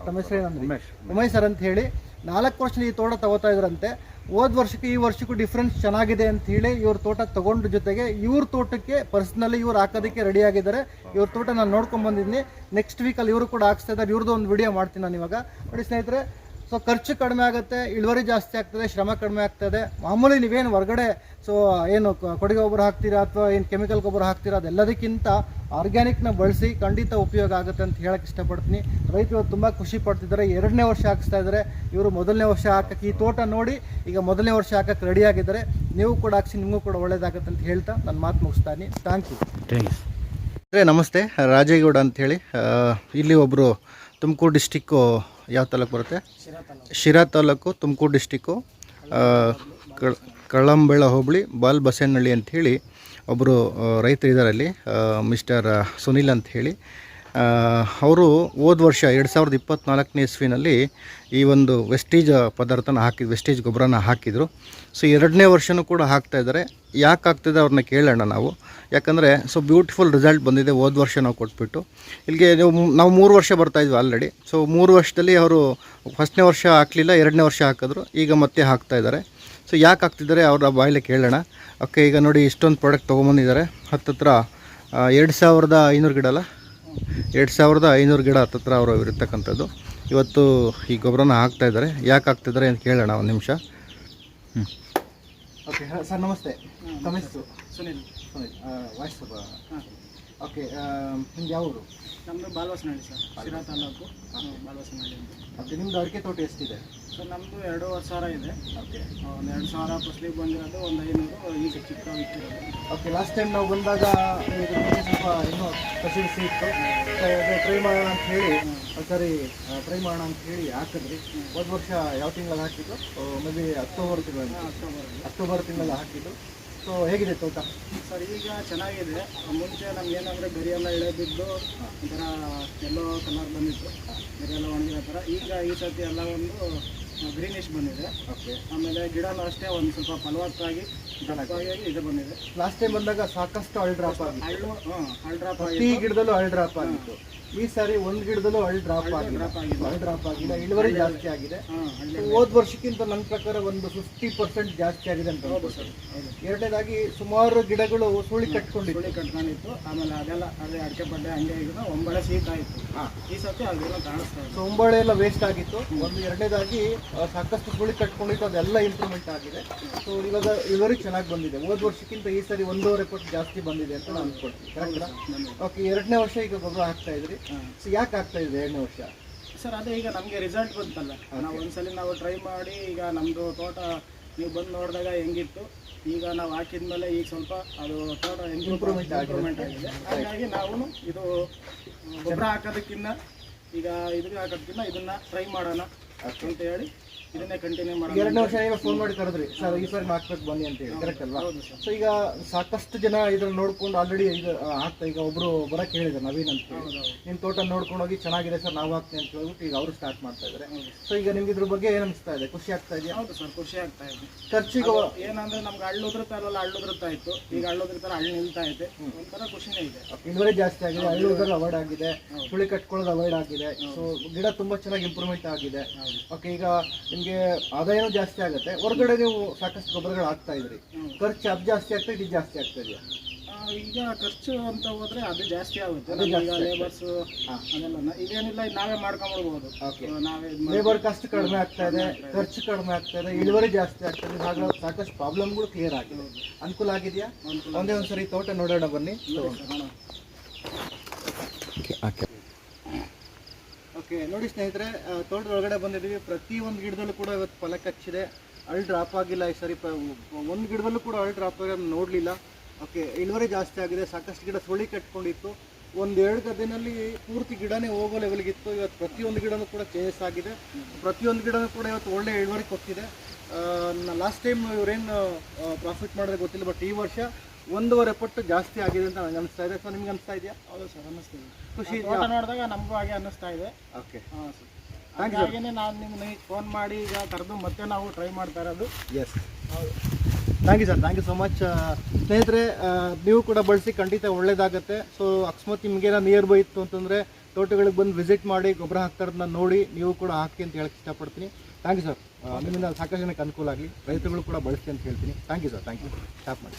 ತಮ್ಮ ಹೆಸರು ಉಮೇಶ್. ಉಮೇಶ್ ಸರ್ ಅಂತ ಹೇಳಿ. ನಾಲ್ಕು ವರ್ಷ ಈ ತೋಟ ತಗೋತಾ ಇದ್ರಂತೆ. ಹೋದ ವರ್ಷಕ್ಕೆ ಈ ವರ್ಷಕ್ಕೂ ಡಿಫ್ರೆನ್ಸ್ ಚೆನ್ನಾಗಿದೆ ಅಂತ ಹೇಳಿ ಇವ್ರ ತೋಟ ತಗೊಂಡ ಜೊತೆಗೆ ಇವ್ರ ತೋಟಕ್ಕೆ ಪರ್ಸ್ನಲಿ ಇವ್ರು ಹಾಕೋದಕ್ಕೆ ರೆಡಿ ಆಗಿದ್ದಾರೆ. ಇವ್ರ ತೋಟ ನಾನು ನೋಡ್ಕೊಂಡ್ ಬಂದಿದ್ದೀನಿ ನೆಕ್ಸ್ಟ್ ವೀಕಲ್ಲಿ ಇವರು ಕೂಡ ಹಾಕ್ಸ್ತಾ ಇದ್ದಾರೆ. ಇವ್ರದ್ದು ಒಂದು ವಿಡಿಯೋ ಮಾಡ್ತೀನಿ ನಾನು ಇವಾಗ. ನೋಡಿ ಸ್ನೇಹಿತರೆ ಸೊ ಖರ್ಚು ಕಡಿಮೆ ಆಗುತ್ತೆ ಇಳುವರಿ ಜಾಸ್ತಿ ಆಗ್ತದೆ ಶ್ರಮ ಕಡಿಮೆ ಆಗ್ತದೆ. ಮಾಮೂಲಿ ನೀವೇನು ಹೊರಗಡೆ ಸೊ ಏನು ಕೊಡುಗೆ ಗೊಬ್ಬರ ಹಾಕ್ತೀರಾ ಅಥವಾ ಏನು ಕೆಮಿಕಲ್ ಗೊಬ್ಬರ ಹಾಕ್ತೀರಾ ಅದೆಲ್ಲದಕ್ಕಿಂತ ಆರ್ಗ್ಯಾನಿಕ್ನ ಬಳಸಿ ಖಂಡಿತ ಉಪಯೋಗ ಆಗುತ್ತೆ ಅಂತ ಹೇಳಕ್ಕೆ ಇಷ್ಟಪಡ್ತೀನಿ. ರೈತರು ತುಂಬ ಖುಷಿ ಪಡ್ತಿದ್ದಾರೆ. ಎರಡನೇ ವರ್ಷ ಹಾಕಿಸ್ತಾ ಇದ್ದಾರೆ. ಇವರು ಮೊದಲನೇ ವರ್ಷ ಹಾಕಕ್ಕೆ ಈ ತೋಟ ನೋಡಿ ಈಗ ಮೊದಲನೇ ವರ್ಷ ಹಾಕಕ್ಕೆ ರೆಡಿ ಆಗಿದ್ದಾರೆ. ನೀವು ಕೂಡ ಹಾಕ್ಸಿ ನಿಮಗೂ ಕೂಡ ಒಳ್ಳೇದಾಗುತ್ತೆ ಅಂತ ಹೇಳ್ತಾ ನನ್ನ ಮಾತು ಮುಗಿಸ್ತಾನೆ. ಥ್ಯಾಂಕ್ ಯು ಅಂದರೆ ನಮಸ್ತೆ. ರಾಜೇಗೌಡ ಅಂಥೇಳಿ ಇಲ್ಲಿ ಒಬ್ಬರು ತುಮಕೂರು ಡಿಸ್ಟಿಕ್ಕು ಯಾವ ತಾಲೂಕು ಬರುತ್ತೆ? ಶಿರಾ ತಾಲೂಕು, ತುಮಕೂರು ಡಿಸ್ಟಿಕ್ಕು. ಕಳ್ಳಂಬೆಳ ಹೋಬಳಿ, ಬಾಲ್ ಬಸೇನಹಳ್ಳಿ ಅಂಥೇಳಿ ಒಬ್ಬರು ರೈತರಿದ್ದಾರೆ ಅಲ್ಲಿ ಮಿಸ್ಟರ್ ಸುನಿಲ್ ಅಂತ ಹೇಳಿ. ಅವರು ಹೋದ ವರ್ಷ ಎರಡು ಸಾವಿರದ ಇಪ್ಪತ್ತ್ನಾಲ್ಕನೇ ಇಸ್ವಿನಲ್ಲಿ ಈ ಒಂದು ವೆಸ್ಟೇಜ್ ಪದಾರ್ಥನ ಹಾಕಿ, ವೆಸ್ಟೇಜ್ ಗೊಬ್ಬರನ ಹಾಕಿದರು. ಸೊ ಎರಡನೇ ವರ್ಷನೂ ಕೂಡ ಹಾಕ್ತಾಯಿದ್ದಾರೆ ಯಾಕೆ ಆಗ್ತಿದೆ ಅವ್ರನ್ನ ಕೇಳೋಣ ನಾವು. ಯಾಕಂದರೆ ಸೊ ಬ್ಯೂಟಿಫುಲ್ ರಿಸಲ್ಟ್ ಬಂದಿದೆ ಹೋದ ವರ್ಷ ನಾವು ಕೊಟ್ಬಿಟ್ಟು. ಇಲ್ಲಿಗೆ ನೀವು, ನಾವು ಮೂರು ವರ್ಷ ಬರ್ತಾಯಿದ್ವಿ ಆಲ್ರೆಡಿ ಸೊ ಮೂರು ವರ್ಷದಲ್ಲಿ ಅವರು ಫಸ್ಟ್ನೇ ವರ್ಷ ಹಾಕಲಿಲ್ಲ, ಎರಡನೇ ವರ್ಷ ಹಾಕಿದ್ರು. ಈಗ ಮತ್ತೆ ಹಾಕ್ತಾಯಿದ್ದಾರೆ ಸೊ ಯಾಕೆ ಹಾಕ್ತಿದ್ದಾರೆ ಅವರ ಬಾಯಲ್ಲಿ ಕೇಳೋಣ. ಓಕೆ ಈಗ ನೋಡಿ ಇಷ್ಟೊಂದು ಪ್ರಾಡಕ್ಟ್ ತೊಗೊಂಬಂದಿದ್ದಾರೆ. ಹತ್ತತ್ರ ಎರಡು ಸಾವಿರದ ಐನೂರು ಗಿಡ ಅಲ್ಲ? ಎರಡು ಸಾವಿರದ ಐನೂರು ಗಿಡ ಹತ್ತತ್ರ ಅವರು ಇರತಕ್ಕಂಥದ್ದು. ಇವತ್ತು ಈ ಗೊಬ್ಬರನ ಹಾಕ್ತಾ ಇದ್ದಾರೆ. ಯಾಕೆ ಹಾಕ್ತಿದ್ದಾರೆ ಅಂತ ಕೇಳೋಣ ಒಂದು ನಿಮಿಷ. ಓಕೆ ಸರ್ ನಮಸ್ತೆ. ಸುನಿಲ್. ಸುನಿಲ್. ವಾಯ್ಸ್ ಓಕೆ ನಿಮ್ಗೆ ಯಾವುದು ನಮ್ಮದು ಬಾಲ್ವಾಸನಹಳ್ಳಿ ಸರ್. ಶಿರಾ ತಾಲೂಕು. ಬಾಲ್ವಾಸನಹಳ್ಳಿ ಅಂತ. ಓಕೆ ನಿಮ್ದು ಅಡಿಕೆ ತೋಟ ಎಷ್ಟಿದೆ? ಸರ್ ನಮ್ಮದು ಎರಡೂವರೆ ಸಾವಿರ ಇದೆ. ಓಕೆ. ಒಂದು ಎರಡು ಸಾವಿರ ಫಸ್ಲಿಗೆ ಬಂದಿರೋದು ಒಂದು ಐನೂರು ಈಗ ಚಿಕ್ಕ ಇಟ್ಟಿರೋದು. ಓಕೆ ಲಾಸ್ಟ್ ಟೈಮ್ ನಾವು ಬಂದಾಗ ಸ್ವಲ್ಪ ಇನ್ನೂ ಫೆಸಿಲಿಟಿ ಇತ್ತು. ಟ್ರೈ ಮಾಡೋಣ ಅಂತ ಹೇಳಿ ಸರಿ ಟ್ರೈ ಮಾಡೋಣ ಅಂತ ಹೇಳಿ ಹಾಕಿದ್ರಿ. ಹೋದ ವರ್ಷ ಯಾವ ತಿಂಗಳಲ್ಲಿ ಹಾಕಿದ್ದು? ಮೇ ಬಿ ಅಕ್ಟೋಬರ್ ತಿಂಗಳಲ್ಲಿ. ಅಕ್ಟೋಬರ್ ತಿಂಗಳಲ್ಲಿ ಹಾಕಿದ್ದು. ಸೊ ಹೇಗಿದೆ ತೋಟ? ಸರ್ ಈಗ ಚೆನ್ನಾಗಿದೆ. ಮುಂಚೆ ನಮ್ಗೆ ಏನಂದರೆ ಗರಿ ಎಲ್ಲ ಇಳೆ ಬಿದ್ದು ಒಂಥರ ಎಲ್ಲೋ ಕಲರ್ ಬಂದಿತ್ತು. ಗರಿಯೆಲ್ಲ ಎಲ್ಲ ಒಣಗಿರೋ ಥರ. ಈಗ ಈ ಸತಿ ಎಲ್ಲ ಒಂದು ಗ್ರೀನಿಶ್ ಬಂದಿದೆ. ಓಕೆ ಆಮೇಲೆ ಗಿಡ ಅಷ್ಟೇ ಒಂದು ಸ್ವಲ್ಪ ಫಲವತ್ತಾಗಿ ಇದು ಬಂದಿದೆ. ಲಾಸ್ಟ್ ಟೈಮ್ ಬಂದಾಗ ಸಾಕಷ್ಟು ಅಲ್ಡ್ರಾಪ್ ಆಗಿತ್ತು. ಹಳ್ಳು ಹಾಂ ಹಳ್ಳು ಡ್ರಾಪ್ ಆಗಿತ್ತು. ಗಿಡದಲ್ಲೂ ಅಲ್ಡ್ರಾಪ್ ಆಗಿತ್ತು. ಈ ಸಾರಿ ಒಂದ್ ಗಿಡದಲ್ಲೂ ಹಳ್ಳಿ ಡ್ರಾಪ್ ಆಗಿದೆ ಅಳ್ ಡ್ರಾಪ್ ಆಗಿಲ್ಲ. ಇಳುವರಿ ಜಾಸ್ತಿ ಆಗಿದೆ. ಹಳ್ಳಿ ಹೋದ ವರ್ಷಕ್ಕಿಂತ ನನ್ನ ಪ್ರಕಾರ ಒಂದು ಫಿಫ್ಟಿ ಪರ್ಸೆಂಟ್ ಜಾಸ್ತಿ ಆಗಿದೆ ಅಂತ ಎರಡನೇದಾಗಿ ಸುಮಾರು ಗಿಡಗಳು ಸುಳಿ ಕಟ್ಕೊಂಡಿತ್ತು. ಸುಳಿ ಕಟ್ಕೊಂಡಿತ್ತು. ಆಮೇಲೆ ಅದೆಲ್ಲ ಅದೇ ಅಡಿಕೆ ಬಡ್ಡೆ ಹಂಗೆ ಒಂಬಳೆ ಶೀತ ಆಯಿತು ಈ ಸತಿ ಅದೆಲ್ಲ ಕಾಣಿಸ್ತಾ ಸೊ ಒಂಬಳೆ ಎಲ್ಲ ವೇಸ್ಟ್ ಆಗಿತ್ತು. ಒಂದು ಎರಡನೇದಾಗಿ ಸಾಕಷ್ಟು ಸುಳಿ ಕಟ್ಕೊಂಡಿತ್ತು. ಅದೆಲ್ಲ ಇಂಪ್ರೂವ್ಮೆಂಟ್ ಆಗಿದೆ. ಸೊ ಇವಾಗ ಇಳುವರಿ ಚೆನ್ನಾಗಿ ಬಂದಿದೆ. ಹೋದ ವರ್ಷಕ್ಕಿಂತ ಈ ಸರಿ ಒಂದೂವರೆ ಪಟ್ಟು ಜಾಸ್ತಿ ಬಂದಿದೆ ಅಂತ ನಾನು ಅನ್ಕೊಳ್ತೀನಿ. ಕರೆಕ್ಟ್ ಓಕೆ ಎರಡನೇ ವರ್ಷ ಈಗ ಗೊಬ್ಬರ ಹಾಕ್ತಾ ಇದ್ರಿ. ಸೊ ಯಾಕೆ ಆಗ್ತಾ ಇದೆ ಎರಡನೇ ವರ್ಷ ಸರ್ ಅದೇ ಈಗ ನಮಗೆ ರಿಸಲ್ಟ್ ಬಂತಲ್ಲ. ನಾವು ಒಂದ್ಸಲಿ ನಾವು ಟ್ರೈ ಮಾಡಿ ಈಗ ನಮ್ಮದು ತೋಟ ನೀವು ಬಂದು ನೋಡಿದಾಗ ಹೆಂಗಿತ್ತು ಈಗ ನಾವು ಹಾಕಿದ್ಮೇಲೆ ಈಗ ಸ್ವಲ್ಪ ಅದು ತೋಟ ಇಂಪ್ರೂವ್ಮೆಂಟ್ ಇಂಪ್ರೂವ್ಮೆಂಟ್ ಆಗಿದೆ. ಹಾಗಾಗಿ ನಾವು ಇದು ಗೊಬ್ಬರ ಹಾಕೋದಕ್ಕಿಂತ ಈಗ ಇದಕ್ಕೆ ಹಾಕೋದಕ್ಕಿಂತ ಇದನ್ನ ಟ್ರೈ ಮಾಡೋಣ ಅಂತ ಹೇಳಿ ಇದನ್ನೇ ಕಂಟಿನ್ಯೂ ಮಾಡೋಣ ಎರಡನೇ ವರ್ಷ ಈಗ ಫೋನ್ ಮಾಡಿ ಕರೆದ್ರಿ. ಸರ್ ಈ ಸರಿ ಹಾಕ್ಬೇಕು ಬನ್ನಿ ಅಂತ ಹೇಳಿ. ಕರೆಕ್ಟ್ ಅಲ್ವಾ? ಸೊ ಈಗ ಸಾಕಷ್ಟು ಜನ ಇದ್ರ ನೋಡ್ಕೊಂಡು ಆಲ್ರೆಡಿ ಇದು ಆಗ್ತಾ ಹಾಕ್ತಾ ಈಗ ಒಬ್ರು ಬರಕ್ ಹೇಳಿದ್ರು ನವೀನ್ ಅಂತ ಹೇಳಿ. ಹೌದು ನಿಮ್ ತೋಟ ನೋಡ್ಕೊಂಡು ಹೋಗಿ ಚೆನ್ನಾಗಿದೆ ಸರ್ ನಾವು ಹಾಕ್ತೀನಿ ಅಂತ ಹೇಳ್ಬಿಟ್ಟು ಈಗ ಅವರು ಸ್ಟಾರ್ಟ್ ಮಾಡ್ತಾ ಇದ್ದಾರೆ. ಸೊ ಈಗ ನಿಮ್ಗೆ ಇದ್ರ ಬಗ್ಗೆ ಏನ್ ಅನಿಸ್ತಾ ಇದೆ? ಖುಷಿ ಆಗ್ತಾ ಇದೆಯಾ? ಹೌದು ಸರ್ ಖುಷಿ ಆಗ್ತಾ ಇದೆ. ಖರ್ಚಿಗೆ ಏನಂದ್ರೆ ನಮ್ಗೆ ಹಳ್ಳು ಉದುರುತ್ತಾ ಇಲ್ವಲ್ಲ ಹಳ್ಳು ಉದುರುತ್ತಾ ಇತ್ತು. ಈಗ ಹಳ್ಳು ತರ ಹಳ್ಳು ನಿಲ್ತಾ ಇದೆ. ಒಂಥರ ಖುಷಿನೇ ಇದೆ. ಇಳುವರಿ ಜಾಸ್ತಿ ಆಗಿದೆ ಹಳ್ಳುದರ ಅವಾಯ್ಡ್ ಆಗಿದೆ ಸುಳಿ ಕಟ್ಕೊಳ್ಳೋದು ಅವಾಯ್ಡ್ ಆಗಿದೆ. ಸೊ ಗಿಡ ತುಂಬಾ ಚೆನ್ನಾಗಿ ಇಂಪ್ರೂವ್ಮೆಂಟ್ ಆಗಿದೆ. ಓಕೆ ಈಗ ನಿಮ್ಗೆ ಆದಾಯನೂ ಜಾಸ್ತಿ ಆಗುತ್ತೆ. ಹೊರಗಡೆ ನೀವು ಸಾಕಷ್ಟು ಗೊಬ್ಬರಗಳು ಹಾಕ್ತಾ ಇದ್ರಿ ಖರ್ಚು ಅದು ಜಾಸ್ತಿ ಆಗ್ತಾ ಇದು ಜಾಸ್ತಿ ಆಗ್ತಾ ಇದೆಯಾ? ಈಗ ಖರ್ಚು ಅಂತ ಹೋದ್ರೆ ಅದು ಜಾಸ್ತಿ ಆಗುತ್ತೆ. ಲೇಬರ್ಸ್ ಅದೆಲ್ಲ ಈಗೇನಿಲ್ಲ ನಾವೇ ಮಾಡ್ಕೊಂಡ್ಬಿಡ್ಬೋದು. ನಾವೇ ಲೇಬರ್ ಕಾಸ್ಟ್ ಕಡಿಮೆ ಆಗ್ತಾ ಇದೆ ಖರ್ಚು ಕಡಿಮೆ ಆಗ್ತಾ ಇದೆ ಇಳುವರಿ ಜಾಸ್ತಿ ಆಗ್ತಾ ಇದೆ ಹಾಗೆ ಸಾಕಷ್ಟು ಪ್ರಾಬ್ಲಮ್ಗಳು ಕ್ಲಿಯರ್ ಆಗಿದೆ. ಅನುಕೂಲ ಆಗಿದೆಯಾ? ಒಂದೇ ಒಂದ್ಸರಿ ತೋಟ ನೋಡೋಣ ಬನ್ನಿ. ಮಾಡೋಣ. ಓಕೆ, ನೋಡಿ ಸ್ನೇಹಿತರೆ ತೋಟದ ಒಳಗಡೆ ಬಂದಿದ್ದೀವಿ. ಪ್ರತಿ ಒಂದು ಗಿಡದಲ್ಲೂ ಕೂಡ ಇವತ್ತು ಫಲ ಕಚ್ಚಿದೆ. ಅಳ್ ಡ್ರಾಪ್ ಆಗಿಲ್ಲ ಈ ಸರಿ. ಒಂದು ಗಿಡದಲ್ಲೂ ಕೂಡ ಅಳ್ ಡ್ರಾಪ್ ಆಗಿ ನೋಡಲಿಲ್ಲ. ಓಕೆ, ಇಳುವರಿ ಜಾಸ್ತಿ ಆಗಿದೆ. ಸಾಕಷ್ಟು ಗಿಡ ಸುಳಿ ಕಟ್ಕೊಂಡಿತ್ತು. ಒಂದು ಎರಡು ಗದ್ದೆನಲ್ಲಿ ಪೂರ್ತಿ ಗಿಡನೇ ಹೋಗೋ ಲೆವೆಲ್ಗಿತ್ತು ಇವತ್ತು ಪ್ರತಿಯೊಂದು ಗಿಡನೂ ಕೂಡ ಚೇಂಜಸ್ ಆಗಿದೆ. ಪ್ರತಿಯೊಂದು ಗಿಡನೂ ಕೂಡ ಇವತ್ತು ಒಳ್ಳೆ ಇಳುವರಿ ಕೊಟ್ಟಿದೆ. ಲಾಸ್ಟ್ ಟೈಮ್ ಇವರೇನು ಪ್ರಾಫಿಟ್ ಮಾಡಿದ್ರೆ ಗೊತ್ತಿಲ್ಲ ಬಟ್ ಈ ವರ್ಷ ಒಂದೂವರೆ ಪಟ್ಟು ಜಾಸ್ತಿ ಆಗಿದೆ ಅಂತ ನನಗೆ ಅನಿಸ್ತಾ ಇದೆ. ಸೊ ನಿಮ್ಗೆ ಅನಿಸ್ತಾ ಇದೆಯಾ? ಹೌದು ಸರ್ ಅನ್ನಿಸ್ತಿದೆ ಖುಷಿ ತೋಟ ನೋಡಿದಾಗ ನಮಗೂ ಹಾಗೆ ಅನ್ನಿಸ್ತಾ ಇದೆ. ಓಕೆ. ಹಾಂ ಸರ್. ಹಾಗೇನೆ ನಾನು ನಿಮ್ಗೆ ಫೋನ್ ಮಾಡಿ ಈಗ ಕರೆದು ಮತ್ತೆ ನಾವು ಟ್ರೈ ಮಾಡ್ತಾ ಇರೋದು. ಎಸ್ ಹೌದು. Thank you sir thank you so much ಸ್ನೇಹಿತರೆ ನೀವು ಕೂಡ ಬಳಸಿ ಖಂಡಿತ ಒಳ್ಳೇದಾಗುತ್ತೆ. ಸೊ ಅಕಸ್ಮಾತ್ ನಿಮಗೇನೋ ನಿಯರ್ ಬೈ ಇತ್ತು ಅಂತಂದರೆ ತೋಟಗಳಿಗೆ ಬಂದು ವಿಸಿಟ್ ಮಾಡಿ ಗೊಬ್ಬರ ಹಾಕ್ತಾ ಇರೋದನ್ನ ನೋಡಿ ನೀವು ಕೂಡ ಹಾಕಿ ಅಂತ ಹೇಳಕ್ಕೆ ಇಷ್ಟಪಡ್ತೀನಿ. ಥ್ಯಾಂಕ್ ಯು ಸರ್ ನಿಮ್ಮಿಂದ ಸಾಕಷ್ಟು ಜನಕ್ಕೆ ಅನುಕೂಲ ಆಗಲಿ. ರೈತರುಗಳು ಕೂಡ ಬಳಸಿ ಅಂತ ಹೇಳ್ತೀನಿ. Thank you sir thank you stop ಮಾಡಿ.